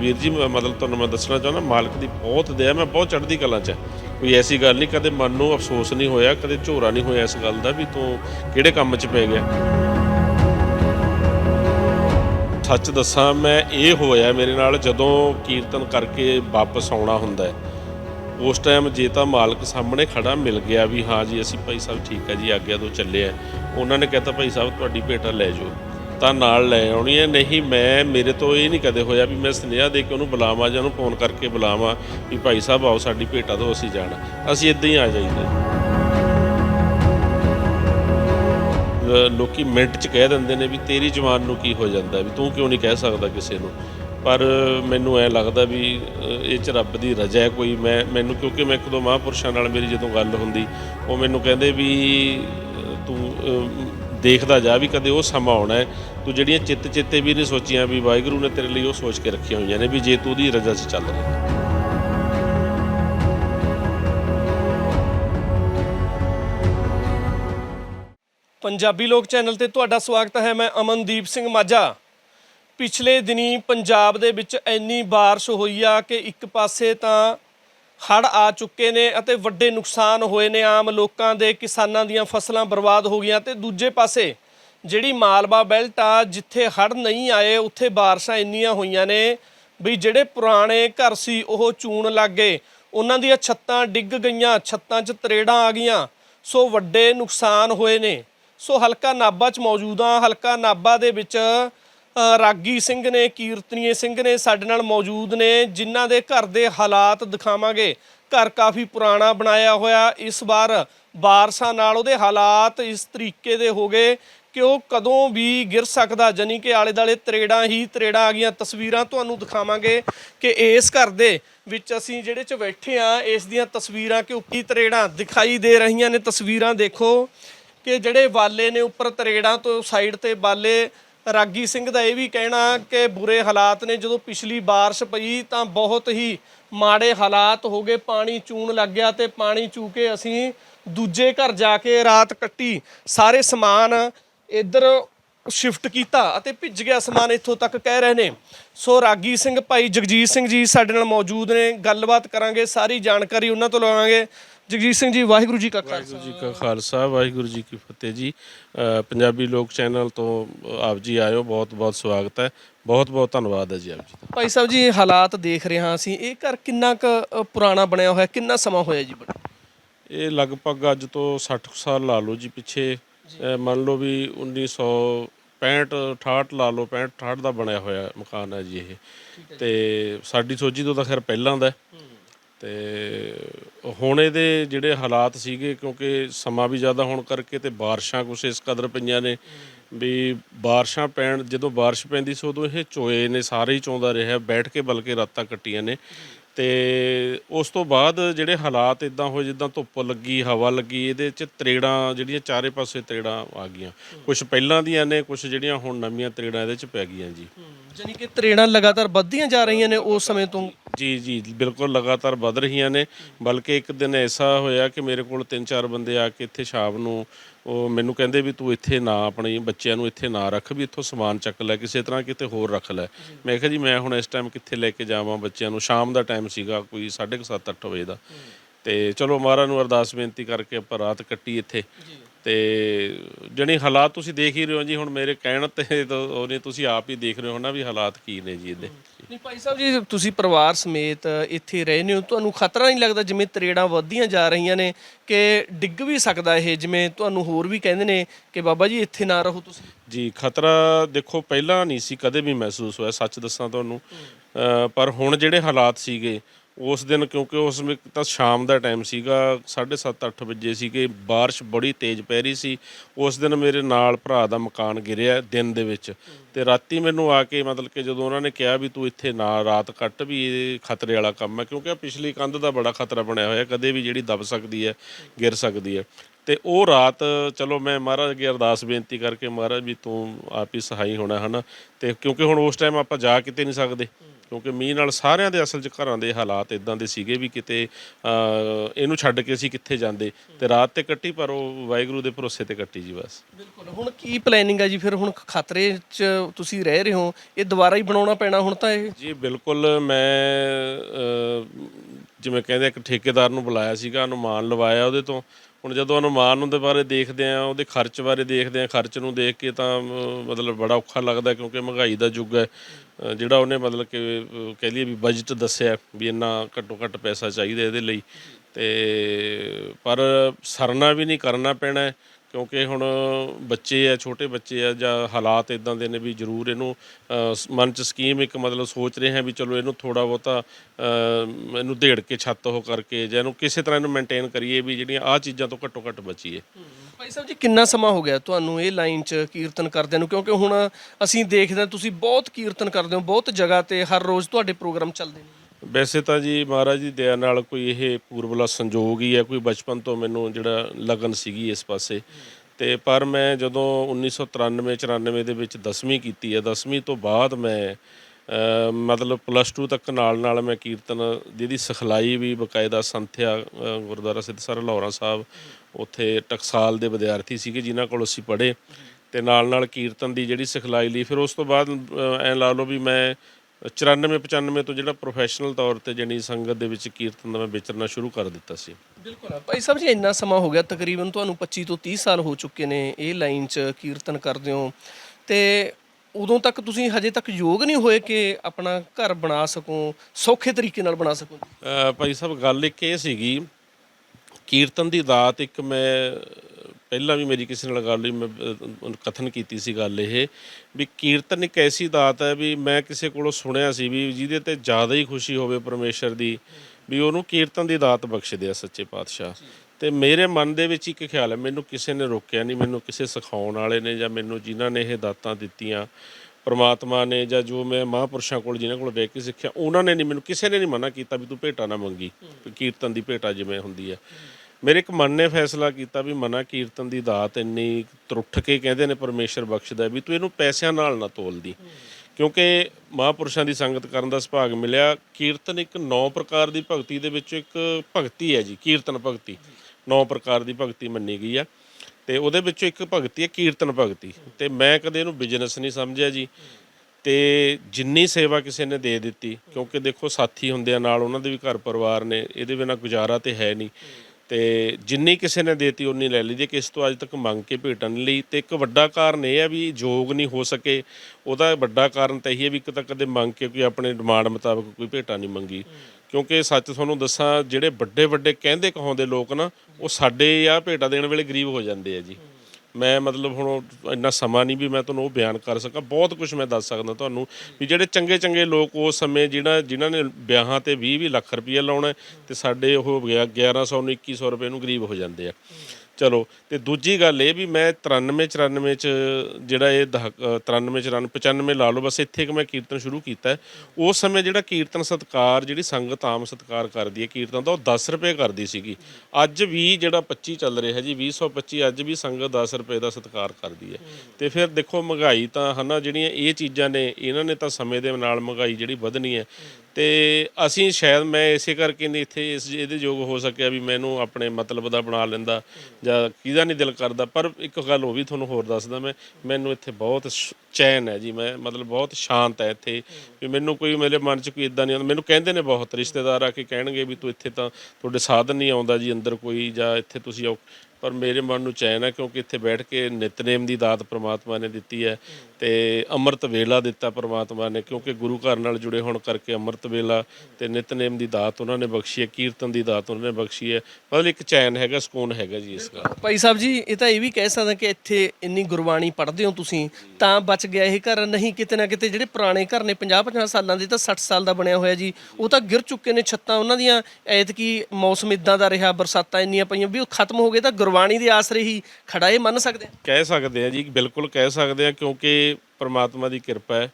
ਵੀਰ ਜੀ ਮਤਲਬ ਤੁਹਾਨੂੰ ਮੈਂ ਦੱਸਣਾ ਚਾਹੁੰਦਾ, ਮਾਲਕ ਦੀ ਬਹੁਤ ਦਇਆ, ਮੈਂ ਬਹੁਤ ਚੜ੍ਹਦੀ ਕਲਾ 'ਚ ਕੋਈ ਐਸੀ ਗੱਲ ਨਹੀਂ, ਕਦੇ ਮਨ ਨੂੰ ਅਫਸੋਸ ਨਹੀਂ ਹੋਇਆ, ਕਦੇ ਝੋਰਾ ਨਹੀਂ ਹੋਇਆ ਇਸ ਗੱਲ ਦਾ ਵੀ ਤੂੰ ਕਿਹੜੇ ਕੰਮ 'ਚ ਪੈ ਗਿਆ। ਸੱਚ ਦੱਸਾਂ, ਮੈਂ ਇਹ ਹੋਇਆ ਮੇਰੇ ਨਾਲ ਜਦੋਂ ਕੀਰਤਨ ਕਰਕੇ ਵਾਪਸ ਆਉਣਾ ਹੁੰਦਾ ਉਸ ਟਾਈਮ ਜੇ ਤਾਂ ਮਾਲਕ ਸਾਹਮਣੇ ਖੜਾ ਮਿਲ ਗਿਆ ਵੀ ਹਾਂ ਜੀ, ਅਸੀਂ ਭਾਈ ਸਾਹਿਬ ਠੀਕ ਹੈ ਜੀ, ਆਗਿਆ ਤੋਂ ਚੱਲੇ ਆ। ਉਹਨਾਂ ਨੇ ਕਹਿਤਾ, ਭਾਈ ਸਾਹਿਬ, ਤੁਹਾਡੀ ਭੇਟਾ ਲੈ ਜਾਓ। ਤਾਂ ਨਾਲ ਲੈ ਆਉਣੀ ਹੈ ਨਹੀਂ ਮੈਂ ਮੇਰੇ ਤੋਂ ਇਹ ਨਹੀਂ ਕਦੇ ਹੋਇਆ ਵੀ ਮੈਂ ਸੁਨੇਹਾ ਦੇ ਕੇ ਉਹਨੂੰ ਬੁਲਾਵਾਂ ਜਾਂ ਉਹਨੂੰ ਫੋਨ ਕਰਕੇ ਬੁਲਾਵਾਂ ਵੀ ਭਾਈ ਸਾਹਿਬ ਆਓ ਸਾਡੀ ਭੇਟਾ ਤੋਂ ਅਸੀਂ ਜਾਣਾ। ਅਸੀਂ ਇਦਾਂ ਹੀ ਆ ਜਾਈਦਾ। ਅ, ਲੋਕੀ ਮਿੰਟ 'ਚ ਕਹਿ ਦਿੰਦੇ ਨੇ ਵੀ ਤੇਰੀ ਜਵਾਨ ਨੂੰ ਕੀ ਹੋ ਜਾਂਦਾ ਵੀ ਤੂੰ ਕਿਉਂ ਨਹੀਂ ਕਹਿ ਸਕਦਾ ਕਿਸੇ ਨੂੰ? ਪਰ ਮੈਨੂੰ ਐ ਲੱਗਦਾ ਵੀ ਇਹ 'ਚ ਰੱਬ ਦੀ ਰਜ਼ਾ ਹੈ ਕੋਈ। ਮੈਂ ਮੈਨੂੰ ਕਿਉਂਕਿ ਮੈਂ ਇੱਕ ਦੋ ਮਹਾਂਪੁਰਸ਼ਾਂ ਨਾਲ ਮੇਰੀ ਜਦੋਂ ਗੱਲ ਹੁੰਦੀ ਉਹ ਮੈਨੂੰ ਕਹਿੰਦੇ ਵੀ ਤੂੰ ਦੇਖਦਾ ਜਾ ਵੀ ਕਦੇ ਉਹ ਸਮਾਂ ਆਉਣਾ ਹੈ ਤੂੰ ਜਿਹੜੀਆਂ ਚਿੱਤ ਚਿੱਤੇ ਵੀ ਨਹੀਂ ਸੋਚੀਆਂ ਵੀ ਵਾਹਿਗੁਰੂ ਨੇ ਤੇਰੇ ਲਈ ਉਹ ਸੋਚ ਕੇ ਰੱਖੀਆਂ ਹੋਈਆਂ ਨੇ ਵੀ ਜੇ ਤੂੰ ਉਹਦੀ ਰਜ਼ਾ 'ਚ ਚੱਲ ਰਿਹਾ ਪੰਜਾਬੀ ਲੋਕ ਚੈਨਲ ਤੇ ਤੁਹਾਡਾ ਸਵਾਗਤ ਹੈ ਮੈਂ ਅਮਨਦੀਪ ਸਿੰਘ ਮਾਝਾ ਪਿਛਲੇ ਦਿਨੀ ਪੰਜਾਬ ਦੇ ਵਿੱਚ ਇੰਨੀ بارش ਹੋਈ ਆ ਕਿ ਇੱਕ ਪਾਸੇ ਤਾਂ ਹੜ੍ਹ ਆ ਚੁੱਕੇ ਨੇ ਅਤੇ ਵੱਡੇ ਨੁਕਸਾਨ ਹੋਏ ਨੇ ਆਮ ਲੋਕਾਂ ਦੇ ਕਿਸਾਨਾਂ ਦੀਆਂ ਫਸਲਾਂ ਬਰਬਾਦ ਹੋ ਗਈਆਂ ਤੇ ਦੂਜੇ ਪਾਸੇ ਜਿਹੜੀ ਮਾਲਵਾ ਬੈਲਟ ਆ, ਜਿੱਥੇ ਹੜ੍ਹ ਨਹੀਂ ਆਏ, ਉੱਥੇ ਬਾਰਿਸ਼ਾਂ ਇੰਨੀਆਂ ਹੋਈਆਂ ਨੇ ਵੀ ਜਿਹੜੇ ਪੁਰਾਣੇ ਘਰ ਸੀ, ਉਹ ਚੂਣ ਲੱਗ ਗਏ। ਉਹਨਾਂ ਦੀਆਂ ਛੱਤਾਂ ਡਿੱਗ ਗਈਆਂ, ਛੱਤਾਂ 'ਚ ਤਰੇੜਾਂ ਆ ਗਈਆਂ। ਸੋ ਵੱਡੇ ਨੁਕਸਾਨ ਹੋਏ ਨੇ। ਸੋ ਹਲਕਾ ਨਾਬਾ 'ਚ ਮੌਜੂਦ ਹਾਂ। ਹਲਕਾ ਨਾਬਾ ਦੇ ਵਿੱਚ ਰਾਗੀ ਸਿੰਘ ਨੇ, ਕੀਰਤਨੀਏ ਸਿੰਘ ਨੇ ਸਾਡੇ ਨਾਲ ਮੌਜੂਦ ਨੇ, ਜਿਨ੍ਹਾਂ ਦੇ ਘਰ ਦੇ ਹਾਲਾਤ ਦਿਖਾਵਾਂਗੇ। ਘਰ ਕਾਫੀ ਪੁਰਾਣਾ ਬਣਾਇਆ ਹੋਇਆ, ਇਸ ਵਾਰ ਬਾਰਸਾਂ ਨਾਲ ਉਹਦੇ ਹਾਲਾਤ ਇਸ ਤਰੀਕੇ ਦੇ ਹੋ ਗਏ ਕਿ ਉਹ ਕਦੋਂ ਵੀ ਗਿਰ ਸਕਦਾ ਜਾਨੀ ਕਿ ਆਲੇ ਦਾਲੇ ਤਰੇੜਾਂ ਹੀ ਤਰੇੜਾਂ ਆ ਗਈਆਂ। ਤਸਵੀਰਾਂ ਤੁਹਾਨੂੰ ਦਿਖਾਵਾਂਗੇ ਕਿ ਇਸ ਘਰ ਦੇ ਵਿੱਚ ਅਸੀਂ ਜਿਹੜੇ ਚ ਬੈਠੇ ਆ, ਇਸ ਦੀਆਂ ਤਸਵੀਰਾਂ ਕਿ ਉੱਪਰੀ ਤਰੇੜਾਂ ਦਿਖਾਈ ਦੇ ਰਹੀਆਂ ਨੇ। ਤਸਵੀਰਾਂ ਦੇਖੋ ਕਿ ਜਿਹੜੇ ਬਾਲੇ ਨੇ ਉੱਪਰ ਤਰੇੜਾਂ ਤੋਂ ਸਾਈਡ ਤੇ ਬਾਲੇ ਰਾਗੀ ਸਿੰਘ ਦਾ ਇਹ ਵੀ ਕਹਿਣਾ ਕਿ ਬੁਰੇ ਹਾਲਾਤ ਨੇ। ਜਦੋਂ ਪਿਛਲੀ ਬਾਰਿਸ਼ ਪਈ ਤਾਂ ਬਹੁਤ ਹੀ ਮਾੜੇ ਹਾਲਾਤ ਹੋ ਗਏ। ਪਾਣੀ ਚੂਣ ਲੱਗ ਗਿਆ ਤੇ ਪਾਣੀ ਚੂ ਕੇ ਅਸੀਂ ਦੂਜੇ ਘਰ ਜਾ ਕੇ ਰਾਤ ਕੱਟੀ। ਸਾਰੇ ਸਮਾਨ ਇੱਧਰ ਸ਼ਿਫਟ ਕੀਤਾ ਅਤੇ ਭਿੱਜ ਗਿਆ ਸਮਾਨ ਇੱਥੋਂ ਤੱਕ ਕਹਿ ਰਹੇ ਨੇ। ਸੋ ਰਾਗੀ ਸਿੰਘ, ਭਾਈ ਜਗਜੀਤ ਸਿੰਘ ਜੀ ਸਾਡੇ ਨਾਲ ਮੌਜੂਦ ਨੇ। ਗੱਲਬਾਤ ਕਰਾਂਗੇ, ਸਾਰੀ ਜਾਣਕਾਰੀ ਉਹਨਾਂ ਤੋਂ ਲਵਾਂਗੇ। ਜਗਜੀਤ ਸਿੰਘ ਜੀ ਵਾਹਿਗੁਰੂ ਜੀ ਕਾ ਖਾਲਸਾ। ਵਾਹਿਗੁਰੂ ਜੀ ਕਾ ਖਾਲਸਾ ਵਾਹਿਗੁਰੂ ਜੀ ਕੀ ਫਤਿਹ ਜੀ। ਅ, ਪੰਜਾਬੀ ਲੋਕ ਚੈਨਲ ਤੋਂ ਆਪ ਜੀ ਆਇਓ ਬਹੁਤ ਬਹੁਤ ਸਵਾਗਤ ਹੈ। ਬਹੁਤ ਬਹੁਤ ਧੰਨਵਾਦ ਹੈ ਜੀ ਆਪ ਜੀ ਦਾ। ਭਾਈ ਸਾਹਿਬ ਜੀ ਇਹ ਹਾਲਾਤ ਦੇਖ ਰਹੇ ਹਾਂ ਅਸੀਂ। ਇਹ ਘਰ ਕਿੰਨਾ ਕੁ ਅ, ਪੁਰਾਣਾ ਬਣਿਆ ਹੋਇਆ ਕਿੰਨਾ ਸਮਾਂ ਹੋਇਆ ਜੀ ਬਣੇ ਇਹ ਲਗਭਗ ਅੱਜ ਤੋਂ 60 ਕੁ ਸਾਲ ਲਾ ਲਓ ਜੀ ਪਿੱਛੇ। ਅ, ਮੰਨ ਲਓ ਵੀ 1965 68 ਲਾ ਲਓ 65 68 ਦਾ ਬਣਿਆ ਹੋਇਆ ਮਕਾਨ ਹੈ ਜੀ ਇਹ। ਤੇ ਸਾਡੀ ਸੋਚੀ ਤੋਂ ਤਾਂ ਖੈਰ ਪਹਿਲਾਂ ਦਾ ਹੈ। ਤੇ ਹੁਣ ਇਹਦੇ ਜਿਹੜੇ ਹਾਲਾਤ ਸੀਗੇ, ਕਿਉਂਕਿ ਸਮਾਂ ਵੀ ਜ਼ਿਆਦਾ ਹੋਣ ਕਰਕੇ ਤੇ ਬਾਰਿਸ਼ਾਂ ਕੁਛ ਇਸ ਕਦਰ ਪਈਆਂ ਨੇ, ਵੀ ਬਾਰਿਸ਼ਾਂ ਪੈਣ, ਜਦੋਂ ਬਾਰਿਸ਼ ਪੈਂਦੀ ਸੀ ਉਦੋਂ ਇਹ ਚੋਏ ਨੇ, ਸਾਰੇ ਹੀ ਚੋਂਦਾ ਰਿਹਾ, ਬੈਠ ਕੇ ਬਲਕਿ ਰਾਤਾਂ ਕੱਟੀਆਂ ਨੇ। ਤੇ ਉਸ ਤੋਂ ਬਾਅਦ ਜਿਹੜੇ ਹਾਲਾਤ ਇਦਾਂ ਹੋਏ ਜਿੱਦਾਂ ਧੁੱਪ ਲੱਗੀ ਹਵਾ ਲੱਗੀ ਇਹਦੇ ਚ ਤਰੇੜਾਂ ਜਿਹੜੀਆਂ ਚਾਰੇ ਪਾਸੇ ਤਰੇੜਾਂ ਆ ਗਈਆਂ। ਕੁਝ ਪਹਿਲਾਂ ਦੀਆਂ ਨੇ ਕੁਝ ਜਿਹੜੀਆਂ ਹੁਣ ਨਵੀਆਂ ਤਰੇੜਾਂ ਇਹਦੇ ਚ ਪੈ ਗਈਆਂ ਜੀ। ਜਾਨੀ ਕਿ ਤਰੇੜਾਂ ਲਗਾਤਾਰ ਵੱਧਦੀਆਂ ਜਾ ਰਹੀਆਂ ਨੇ ਉਸ ਸਮੇਂ ਤੋਂ? ਜੀ ਜੀ ਬਿਲਕੁਲ ਲਗਾਤਾਰ ਵੱਧ ਰਹੀਆਂ ਨੇ। ਬਲਕਿ ਇੱਕ ਦਿਨ ਐਸਾ ਹੋਇਆ ਕਿ ਮੇਰੇ ਕੋਲ ਤਿੰਨ ਚਾਰ ਬੰਦੇ ਆ ਕੇ ਇੱਥੇ ਸ਼ਾਮ ਨੂੰ ਉਹ ਮੈਨੂੰ ਕਹਿੰਦੇ ਵੀ ਤੂੰ ਇੱਥੇ ਨਾ ਆਪਣੇ ਬੱਚਿਆਂ ਨੂੰ ਇੱਥੇ ਨਾ ਰੱਖ ਵੀ ਇੱਥੋਂ ਸਮਾਨ ਚੱਕ ਲੈ ਕਿਸੇ ਤਰ੍ਹਾਂ ਕਿਤੇ ਹੋਰ ਰੱਖ ਲੈ। ਮੈਂ ਕਿਹਾ ਜੀ ਮੈਂ ਹੁਣ ਇਸ ਟਾਈਮ ਕਿੱਥੇ ਲੈ ਕੇ ਜਾਵਾਂ ਬੱਚਿਆਂ ਨੂੰ? ਸ਼ਾਮ ਦਾ ਟਾਈਮ ਸੀਗਾ ਕੋਈ 7:30 8 ਵਜੇ ਦਾ। ਤੇ ਚਲੋ ਮਹਾਰਾਜ ਨੂੰ ਅਰਦਾਸ ਬੇਨਤੀ ਕਰਕੇ ਆਪਾਂ ਰਾਤ ਕੱਟੀ ਇੱਥੇ। ਤੇ ਜਣੀ ਹਾਲਾਤ ਤੁਸੀਂ ਦੇਖ ਹੀ ਰਹੇ ਹੋ ਜੀ ਹੁਣ ਮੇਰੇ ਕਹਿਣ ਤੇ ਤਾਂ ਉਹਨੇ ਤੁਸੀਂ ਆਪ ਹੀ ਦੇਖ ਰਹੇ ਹੋ ਨਾ ਵੀ ਹਾਲਾਤ ਕੀ ਨੇ ਜੀ ਇਹਦੇ। ਨਹੀਂ ਭਾਈ ਸਾਹਿਬ ਜੀ ਤੁਸੀਂ ਪਰਿਵਾਰ ਸਮੇਤ ਇੱਥੇ ਰਹੇ ਨੇ ਹੋ ਤੁਹਾਨੂੰ ਖਤਰਾ ਨਹੀਂ ਲੱਗਦਾ ਜਿਵੇਂ ਤਰੇੜਾਂ ਵੱਧਦੀਆਂ ਜਾ ਰਹੀਆਂ ਨੇ ਕਿ ਡਿੱਗ ਵੀ ਸਕਦਾ ਇਹ ਜਿਵੇਂ ਤੁਹਾਨੂੰ ਹੋਰ ਵੀ ਕਹਿੰਦੇ ਨੇ ਕਿ ਬਾਬਾ ਜੀ ਇੱਥੇ ਨਾ ਰਹੋ ਤੁਸੀਂ? ਜੀ ਖਤਰਾ ਦੇਖੋ ਪਹਿਲਾਂ ਨਹੀਂ ਸੀ ਕਦੇ ਵੀ ਮਹਿਸੂਸ ਹੋਇਆ ਸੱਚ ਦੱਸਾਂ ਤੁਹਾਨੂੰ। ਪਰ ਹੁਣ ਜਿਹੜੇ ਹਾਲਾਤ ਸੀਗੇ ਉਸ ਦਿਨ ਕਿਉਂਕਿ ਉਸ ਵਿੱਚ ਤਾਂ ਸ਼ਾਮ ਦਾ ਟਾਈਮ ਸੀਗਾ 7:30 8 ਵਜੇ ਸੀਗੇ, ਬਾਰਿਸ਼ ਬੜੀ ਤੇਜ਼ ਪੈ ਰਹੀ ਸੀ। ਉਸ ਦਿਨ ਮੇਰੇ ਨਾਲ ਭਰਾ ਦਾ ਮਕਾਨ ਗਿਰਿਆ ਦਿਨ ਦੇ ਵਿੱਚ। ਤੇ ਰਾਤੀ ਮੈਨੂੰ ਆ ਕੇ ਮਤਲਬ ਕਿ ਜਦੋਂ ਉਹਨਾਂ ਨੇ ਕਿਹਾ ਵੀ ਤੂੰ ਇੱਥੇ ਨਾ, ਰਾਤ ਕੱਟ ਵੀ ਇਹ ਖਤਰੇ ਵਾਲਾ ਕੰਮ ਹੈ, ਕਿਉਂਕਿ ਆਹ ਪਿਛਲੀ ਕੰਧ ਦਾ ਬੜਾ ਖਤਰਾ ਬਣਿਆ ਹੋਇਆ, ਕਦੇ ਵੀ ਜਿਹੜੀ ਦਬ ਸਕਦੀ ਹੈ, ਗਿਰ ਸਕਦੀ ਹੈ। ਤੇ ਉਹ ਰਾਤ, ਚਲੋ ਮੈਂ ਮਹਾਰਾਜ ਅੱਗੇ ਅਰਦਾਸ ਬੇਨਤੀ ਕਰਕੇ ਮਹਾਰਾਜ ਵੀ ਤੂੰ ਆਪ ਹੀ ਸਹਾਈ ਹੋਣਾ, ਹਨਾ। ਤੇ ਕਿਉਂਕਿ ਹੁਣ ਉਸ ਟਾਈਮ ਆਪਾਂ ਜਾ ਕਿਤੇ ਨਹੀਂ ਸਕਦੇ। ਕਿਉਂਕਿ ਮੀਂਹ ਨਾਲ ਸਾਰਿਆਂ ਦੇ ਅਸਲ 'ਚ ਘਰਾਂ ਦੇ ਹਾਲਾਤ ਇਦਾਂ ਦੇ ਸੀਗੇ ਵੀ ਕਿਤੇ ਇਹਨੂੰ ਛੱਡ ਕੇ ਅਸੀਂ ਕਿੱਥੇ ਜਾਂਦੇ? ਤੇ ਰਾਤ ਤੇ ਕੱਟੀ ਪਰ ਉਹ ਵਾਹਿਗੁਰੂ ਦੇ ਭਰੋਸੇ ਤੇ ਕੱਟੀ ਜੀ ਬਸ। ਬਿਲਕੁਲ ਹੁਣ ਕੀ ਪਲੈਨਿੰਗ ਹੈ ਜੀ? ਫਿਰ ਹੁਣ ਖਤਰੇ 'ਚ ਤੁਸੀਂ ਰਹਿ ਰਹੇ ਹੋ ਇਹ ਦੁਬਾਰਾ ਹੀ ਬਣਾਉਣਾ ਪੈਣਾ ਹੁਣ ਤਾਂ ਇਹ? ਜੀ ਬਿਲਕੁਲ ਮੈਂ ਜਿਵੇਂ ਕਹਿੰਦੇ ਇੱਕ ਠੇਕੇਦਾਰ ਨੂੰ ਬੁਲਾਇਆ ਸੀਗਾ ਅਨੁਮਾਨ ਲਵਾਇਆ ਉਹਦੇ ਤੋਂ। ਹੁਣ ਜਦੋਂ ਅਨੁਮਾਨ ਨੂੰ ਦੇ ਬਾਰੇ ਦੇਖਦੇ ਆ ਉਹਦੇ ਖਰਚ ਬਾਰੇ ਦੇਖਦੇ ਆ ਖਰਚ ਨੂੰ ਦੇਖ ਕੇ ਤਾਂ ਮਤਲਬ ਬੜਾ ਔਖਾ ਲੱਗਦਾ ਕਿਉਂਕਿ ਮਹਿੰਗਾਈ ਦਾ ਯੁੱਗ ਹੈ। ਜਿਹੜਾ ਉਹਨੇ ਮਤਲਬ ਕਿ ਕਹਿ ਲਈਏ ਵੀ ਬਜਟ ਦੱਸਿਆ ਵੀ ਇੰਨਾ ਘੱਟੋ ਘੱਟ ਪੈਸਾ ਚਾਹੀਦਾ ਇਹਦੇ ਲਈ। ਤੇ, ਪਰ ਸਰਨਾ ਵੀ ਨਹੀਂ ਕਰਨਾ ਪੈਣਾ ਕਿਉਂਕਿ ਹੁਣ ਬੱਚੇ ਆ, ਛੋਟੇ ਬੱਚੇ ਆ, ਜਾਂ ਹਾਲਾਤ ਇਦਾਂ ਦੇ ਨੇ ਵੀ ਜ਼ਰੂਰ ਇਹਨੂੰ ਮਨ ਚ ਸਕੀਮ ਇੱਕ ਮਤਲਬ ਸੋਚ ਰਹੇ ਹਾਂ ਵੀ ਚਲੋ ਇਹਨੂੰ ਥੋੜਾ ਬਹੁਤਾ ਇਹਨੂੰ ਢੇੜ ਕੇ ਛੱਤ ਉਹ ਕਰਕੇ ਜਾਂ ਇਹਨੂੰ ਕਿਸੇ ਤਰ੍ਹਾਂ ਇਹਨੂੰ ਮੇਨਟੇਨ ਕਰੀਏ ਵੀ ਜਿਹੜੀਆਂ ਆ ਚੀਜ਼ਾਂ ਤੋਂ ਘੱਟੋ ਘੱਟ ਬਚੀਏ। ਭਾਈ ਸਾਹਿਬ ਜੀ, ਕਿੰਨਾ ਸਮਾਂ ਹੋ ਗਿਆ ਤੁਹਾਨੂੰ ਇਹ ਲਾਈਨ 'ਚ ਕੀਰਤਨ ਕਰਦਿਆਂ ਨੂੰ? ਕਿਉਂਕਿ ਹੁਣ ਅਸੀਂ ਦੇਖਦੇ ਹਾਂ ਤੁਸੀਂ ਬਹੁਤ ਕੀਰਤਨ ਕਰਦੇ ਹੋ, ਬਹੁਤ ਜਗ੍ਹਾ ਤੇ ਹਰ ਰੋਜ਼ ਤੁਹਾਡੇ ਪ੍ਰੋਗਰਾਮ ਚੱਲਦੇ ਨੇ। ਵੈਸੇ ਤਾਂ ਜੀ ਮਹਾਰਾਜ ਦੀ ਦਇਆ ਨਾਲ ਕੋਈ ਇਹ ਪੂਰਵਲਾ ਸੰਜੋਗ ਹੀ ਹੈ ਕੋਈ ਬਚਪਨ ਤੋਂ ਮੈਨੂੰ ਜਿਹੜਾ ਲਗਨ ਸੀਗੀ ਇਸ ਪਾਸੇ। ਤੇ ਪਰ ਮੈਂ ਜਦੋਂ 1993 94 ਦੇ ਵਿੱਚ 10ਵੀਂ ਕੀਤੀ ਹੈ 10ਵੀਂ ਤੋਂ ਬਾਅਦ ਮੈਂ ਮਤਲਬ ਪਲੱਸ 2 ਤੱਕ ਨਾਲ ਨਾਲ ਮੈਂ ਕੀਰਤਨ ਜਿਹਦੀ ਸਿਖਲਾਈ ਵੀ ਬਕਾਇਦਾ ਸੰਥਿਆ ਅ, ਗੁਰਦੁਆਰਾ ਸਿੱਧਸਰ ਲਾਹੌਰਾ ਸਾਹਿਬ ਉੱਥੇ ਟਕਸਾਲ ਦੇ ਵਿਦਿਆਰਥੀ ਸੀਗੇ ਜਿਨ੍ਹਾਂ ਕੋਲ ਅਸੀਂ ਪੜ੍ਹੇ। ਤੇ ਨਾਲ ਨਾਲ ਕੀਰਤਨ ਦੀ ਜਿਹੜੀ ਸਿਖਲਾਈ ਲਈ ਫਿਰ ਉਸ ਤੋਂ ਬਾਅਦ ਅ, ਐਂ ਲਾ ਲਓ ਵੀ ਮੈਂ 94 95 ਤੋਂ ਜਿਹੜਾ ਪ੍ਰੋਫੈਸ਼ਨਲ ਤੌਰ ਤੇ ਜਣੀ ਸੰਗਤ ਦੇ ਵਿੱਚ ਕੀਰਤਨ ਦਾ ਮੈਂ ਵਿਚਰਨਾ ਸ਼ੁਰੂ ਕਰ ਦਿੱਤਾ ਸੀ। ਬਿਲਕੁਲ ਭਾਈ ਸਾਹਿਬ ਜੀ ਇੰਨਾ ਸਮਾਂ ਹੋ ਗਿਆ ਤਕਰੀਬਨ ਤੁਹਾਨੂੰ 25 ਤੋਂ 30 ਸਾਲ ਹੋ ਚੁੱਕੇ ਨੇ ਇਹ ਲਾਈਨ 'ਚ ਕੀਰਤਨ ਕਰਦੇ ਹੋ। ਤੇ ਉਦੋਂ ਤੱਕ ਤੁਸੀਂ ਹਜੇ ਤੱਕ ਯੋਗ ਨਹੀਂ ਹੋਏ ਕਿ ਆਪਣਾ ਘਰ ਬਣਾ ਸਕੋ ਸੌਖੇ ਤਰੀਕੇ ਨਾਲ ਬਣਾ ਸਕੋ? ਭਾਈ ਸਾਹਿਬ ਗੱਲ ਇੱਕ ਇਹ ਸੀਗੀ ਕੀਰਤਨ ਦੀ ਦਾਤ ਇੱਕ ਮੈਂ ਪਹਿਲਾਂ ਵੀ ਮੇਰੀ ਕਿਸੇ ਨਾਲ ਗੱਲ ਹੋਈ ਮੈਂ ਅ, ਕਥਨ ਕੀਤੀ ਸੀ ਗੱਲ ਇਹ ਵੀ ਕੀਰਤਨ ਇੱਕ ਐਸੀ ਦਾਤ ਹੈ ਵੀ ਮੈਂ ਕਿਸੇ ਕੋਲੋਂ ਸੁਣਿਆ ਸੀ ਵੀ ਜਿਹਦੇ ਤੇ ਜ਼ਿਆਦਾ ਹੀ ਖੁਸ਼ੀ ਹੋਵੇ ਪਰਮੇਸ਼ਰ ਦੀ ਵੀ ਉਹਨੂੰ ਕੀਰਤਨ ਦੀ ਦਾਤ ਬਖਸ਼ਦੇ ਆ ਸੱਚੇ ਪਾਤਸ਼ਾਹ। ਤੇ ਮੇਰੇ ਮਨ ਦੇ ਵਿੱਚ ਇੱਕ ਖਿਆਲ ਹੈ ਮੈਨੂੰ ਕਿਸੇ ਨੇ ਰੋਕਿਆ ਨਹੀਂ ਮੈਨੂੰ ਕਿਸੇ ਸਿਖਾਉਣ ਵਾਲੇ ਨੇ ਜਾਂ ਮੈਨੂੰ ਜਿਨ੍ਹਾਂ ਨੇ ਇਹ ਦਾਤਾਂ ਦਿੱਤੀਆਂ ਪਰਮਾਤਮਾ ਨੇ ਜਾਂ ਜੋ ਮੈਂ ਮਹਾਂਪੁਰਸ਼ਾਂ ਕੋਲ ਜਿਨ੍ਹਾਂ ਕੋਲ ਬਹਿ ਕੇ ਸਿੱਖਿਆ ਉਹਨਾਂ ਨੇ ਨਹੀਂ ਮੈਨੂੰ ਕਿਸੇ ਨੇ ਨਹੀਂ ਮਨਾ ਕੀਤਾ ਵੀ ਤੂੰ ਭੇਟਾ ਨਾ ਮੰਗੀ ਵੀ ਕੀਰਤਨ ਦੀ ਭੇਟਾ ਜਿਵੇਂ ਹੁੰਦੀ ਹੈ। ਮੇਰੇ ਇੱਕ ਮਨ ਨੇ ਫੈਸਲਾ ਕੀਤਾ ਵੀ ਮਨਾ ਕੀਰਤਨ ਦੀ ਦਾਤ ਇੰਨੀ ਤਰੁੱਠ ਕੇ ਕਹਿੰਦੇ ਨੇ ਪਰਮੇਸ਼ਰ ਬਖਸ਼ਦਾ ਵੀ ਤੂੰ ਇਹਨੂੰ ਪੈਸਿਆਂ ਨਾਲ ਨਾ ਤੋਲਦੀ। ਕਿਉਂਕਿ ਮਹਾਂਪੁਰਸ਼ਾਂ ਦੀ ਸੰਗਤ ਕਰਨ ਦਾ ਸੁਭਾਗ ਮਿਲਿਆ, ਕੀਰਤਨ ਇੱਕ ਨੌ ਪ੍ਰਕਾਰ ਦੀ ਭਗਤੀ ਦੇ ਵਿੱਚੋਂ ਇੱਕ ਭਗਤੀ ਹੈ ਜੀ, ਕੀਰਤਨ ਭਗਤੀ। ਨੌ ਪ੍ਰਕਾਰ ਦੀ ਭਗਤੀ ਮੰਨੀ ਗਈ ਆ ਤੇ ਉਹਦੇ ਵਿੱਚੋਂ ਇੱਕ ਭਗਤੀ ਹੈ ਕੀਰਤਨ ਭਗਤੀ। ਤੇ ਮੈਂ ਕਦੇ ਇਹਨੂੰ ਬਿਜ਼ਨਸ ਨਹੀਂ ਸਮਝਿਆ ਜੀ। ਤੇ ਜਿੰਨੀ ਸੇਵਾ ਕਿਸੇ ਨੇ ਦੇ ਦਿੱਤੀ, ਕਿਉਂਕਿ ਦੇਖੋ ਸਾਥੀ ਹੁੰਦੇ ਆ ਨਾਲ ਉਹਨਾਂ ਦੇ ਵੀ ਘਰ ਪਰਿਵਾਰ ਨੇ, ਇਹਦੇ ਬਿਨਾ ਗੁਜ਼ਾਰਾ ਤੇ ਹੈ ਨਹੀਂ। ਤੇ ਜਿੰਨੀ ਕਿਸੇ ਨੇ ਦੇਤੀ ਉਨੀ ਲੈ ਲਈ। ਜੇ ਕਿਸ ਤੋਂ ਅੱਜ ਤੱਕ ਮੰਗ ਕੇ ਭੇਟਣ ਲਈ, ਤੇ ਇੱਕ ਵੱਡਾ ਕਾਰਨ ਇਹ ਹੈ ਵੀ ਯੋਗ ਨਹੀਂ ਹੋ ਸਕੇ। ਉਹਦਾ ਵੱਡਾ ਕਾਰਨ ਤਾਂ ਇਹੀ ਹੈ ਵੀ ਇੱਕ ਤਾਂ ਕਦੇ ਮੰਗ ਕੇ ਕੋਈ ਆਪਣੇ ਡਿਮਾਂਡ ਮੁਤਾਬਕ ਕੋਈ ਭੇਟਾ ਨਹੀਂ ਮੰਗੀ। ਕਿਉਂਕਿ ਸੱਚ ਤੁਹਾਨੂੰ ਦੱਸਾਂ, ਜਿਹੜੇ ਵੱਡੇ ਵੱਡੇ ਕਹਿੰਦੇ ਕਹਾਉਂਦੇ ਲੋਕ ਨਾ, ਉਹ ਸਾਡੇ ਆ ਭੇਟਾ ਦੇਣ ਵੇਲੇ ਗਰੀਬ ਹੋ ਜਾਂਦੇ ਆ ਜੀ। ਮੈਂ ਮਤਲਬ ਹੁਣ ਇੰਨਾ ਸਮਾਂ ਨਹੀਂ ਵੀ ਮੈਂ ਤੁਹਾਨੂੰ ਉਹ ਬਿਆਨ ਕਰ ਸਕਾਂ। ਬਹੁਤ ਕੁਝ ਮੈਂ ਦੱਸ ਸਕਦਾ ਤੁਹਾਨੂੰ ਵੀ ਜਿਹੜੇ ਚੰਗੇ ਚੰਗੇ ਲੋਕ ਉਸ ਸਮੇਂ ਜਿਹੜਾ ਜਿਨ੍ਹਾਂ ਨੇ ਵਿਆਹਾਂ ਤੇ 20 20 ਲੱਖ ਰੁਪਏ ਲਾਉਣਾ ਹੈ, ਤੇ ਸਾਡੇ ਉਹ ਗਿਆ 1100 ਨੂੰ 2100 ਰੁਪਏ ਨੂੰ ਗਰੀਬ ਹੋ ਜਾਂਦੇ ਆ। ਚਲੋ ਤੇ ਦੂਜੀ ਗੱਲ ਇਹ ਵੀ ਮੈਂ 93 94 ਚ ਜਿਹੜਾ ਇਹ ਦਹਾਕ- ਅ, 93 94 95 ਲਾ ਲਓ ਬਸ ਇੱਥੇ ਕਿ ਮੈਂ ਕੀਰਤਨ ਸ਼ੁਰੂ ਕੀਤਾ ਉਸ ਸਮੇਂ ਜਿਹੜਾ ਕੀਰਤਨ ਸਤਕਾਰ ਜਿਹੜੀ ਸੰਗਤ ਆਮ ਸਤਕਾਰ ਕਰਦੀ ਹੈ ਕੀਰਤਨ ਦਾ ਉਹ 10 ਰੁਪਏ ਕਰਦੀ ਸੀਗੀ। ਅੱਜ ਵੀ ਜਿਹੜਾ 25 ਚੱਲ ਰਿਹਾ ਜੀ 2025 ਅੱਜ ਵੀ ਸੰਗਤ 10 ਰੁਪਏ ਦਾ ਸਤਕਾਰ ਕਰਦੀ ਹੈ। ਤੇ ਫਿਰ ਦੇਖੋ ਮਹਿੰਗਾਈ ਤਾਂ ਹਨਾ ਜਿਹੜੀਆਂ ਇਹ ਚੀਜ਼ਾਂ ਨੇ ਇਹਨਾਂ ਨੇ ਤਾਂ ਸਮੇਂ ਦੇ ਨਾਲ ਮਹਿੰਗਾਈ ਜਿਹੜੀ ਵਧਣੀ ਹੈ। ਤੇ ਅਸੀਂ ਸ਼ਾਇਦ ਮੈਂ ਇਸੇ ਕਰਕੇ ਨਹੀਂ ਇੱਥੇ ਇਸ ਇਹਦੇ ਯੋਗ ਹੋ ਸਕਿਆ ਵੀ ਮੈਨੂੰ ਆਪਣੇ ਮਤਲਬ ਦਾ ਬਣਾ ਲੈਂਦਾ ਜਾਂ ਕਿਹਦਾ ਨਹੀਂ ਦਿਲ ਕਰਦਾ। ਪਰ ਇੱਕ ਗੱਲ ਉਹ ਵੀ ਤੁਹਾਨੂੰ ਹੋਰ ਦੱਸਦਾ ਮੈਂ, ਮੈਨੂੰ ਇੱਥੇ ਬਹੁਤ ਚੈਨ ਹੈ ਜੀ। ਮੈਂ ਮਤਲਬ ਬਹੁਤ ਸ਼ਾਂਤ ਹੈ ਇੱਥੇ। ਵੀ ਮੈਨੂੰ ਕੋਈ ਮੇਰੇ ਮਨ 'ਚ ਕੋਈ ਇਦਾਂ ਨਹੀਂ ਆਉਂਦਾ। ਮੈਨੂੰ ਕਹਿੰਦੇ ਨੇ ਬਹੁਤ ਰਿਸ਼ਤੇਦਾਰ ਆ ਕੇ ਕਹਿਣਗੇ ਵੀ ਤੂੰ ਇੱਥੇ ਤਾਂ ਤੁਹਾਡੇ ਸਾਧਨ ਨਹੀਂ ਆਉਂਦਾ ਜੀ ਅੰਦਰ ਕੋਈ ਜਾਂ ਇੱਥੇ ਤੁਸੀਂ ਆਓ। ਪਰ ਮੇਰੇ ਮਨ ਨੂੰ ਚੈਨ ਹੈ ਕਿਉਂਕਿ ਇੱਥੇ ਬੈਠ ਕੇ ਨਿਤਨੇਮ ਦੀ ਦਾਤ ਪ੍ਰਮਾਤਮਾ ਨੇ ਦਿੱਤੀ ਹੈ ਤੇ ਅੰਮ੍ਰਿਤ ਵੇਲਾ ਦਿੱਤਾ ਪ੍ਰਮਾਤਮਾ ਨੇ, ਕਿਉਂਕਿ ਗੁਰੂ ਘਰ ਨਾਲ ਜੁੜੇ ਹੋਣ ਕਰਕੇ ਅੰਮ੍ਰਿਤ ਵੇਲਾ ਤੇ ਨਿਤਨੇਮ ਦੀ ਦਾਤ ਉਹਨਾਂ ਨੇ ਬਖਸ਼ੀ ਹੈ, ਕੀਰਤਨ ਦੀ ਦਾਤ ਉਹਨਾਂ ਨੇ ਬਖਸ਼ੀ ਹੈ। ਮਤਲਬ ਇੱਕ ਚੈਨ ਹੈਗਾ, ਸਕੂਨ ਹੈਗਾ ਜੀ ਇਸ ਦਾ। ਭਾਈ ਸਾਹਿਬ ਜੀ, ਇਹ ਤਾਂ ਇਹ ਵੀ ਕਹਿ ਸਕਦਾ ਕਿ ਇੱਥੇ ਇੰਨੀ ਗੁਰਬਾਣੀ ਪੜ੍ਹਦੇ ਹੋ ਤੁਸੀਂ, ਤਾਂ ਬਚ ਗਿਆ ਇਹ ਘਰ। ਨਹੀਂ, ਕਿਤੇ ਨਾ ਕਿਤੇ ਜਿਹੜੇ ਪੁਰਾਣੇ ਘਰ ਨੇ 50 50 ਸਾਲਾਂ ਦੇ ਤਾਂ 60 ਸਾਲ ਦਾ ਬਣਿਆ ਹੋਇਆ ਜੀ। ਉਹ ਤਾਂ ਗਿਰ ਚੁੱਕੇ ਨੇ ਛੱਤਾਂ ਉਹਨਾਂ ਦੀਆਂ। ਐਤਕੀ ਮੌਸਮ ਇਦਾਂ ਦਾ ਰਿਹਾ, ਬਰਸਾਤਾਂ ਇੰਨੀਆਂ ਪਈਆਂ, ਵੀ ਉਹ ਖਤਮ ਹੋ ਗਏ ਤਾਂ ਗੁਰਬਾਣੀ ਦੇ ਆਸਰੇ ਹੀ ਖੜਾ ਇਹ ਮੰਨ ਸਕਦੇ ਹਾਂ ਕਹਿ ਸਕਦੇ ਆ ਜੀ, ਬਿਲਕੁਲ ਕਹਿ ਸਕਦੇ ਆ, ਕਿਉਂਕਿ ਪ੍ਰਮਾਤਮਾ ਦੀ ਕਿਰਪਾ ਹੈ।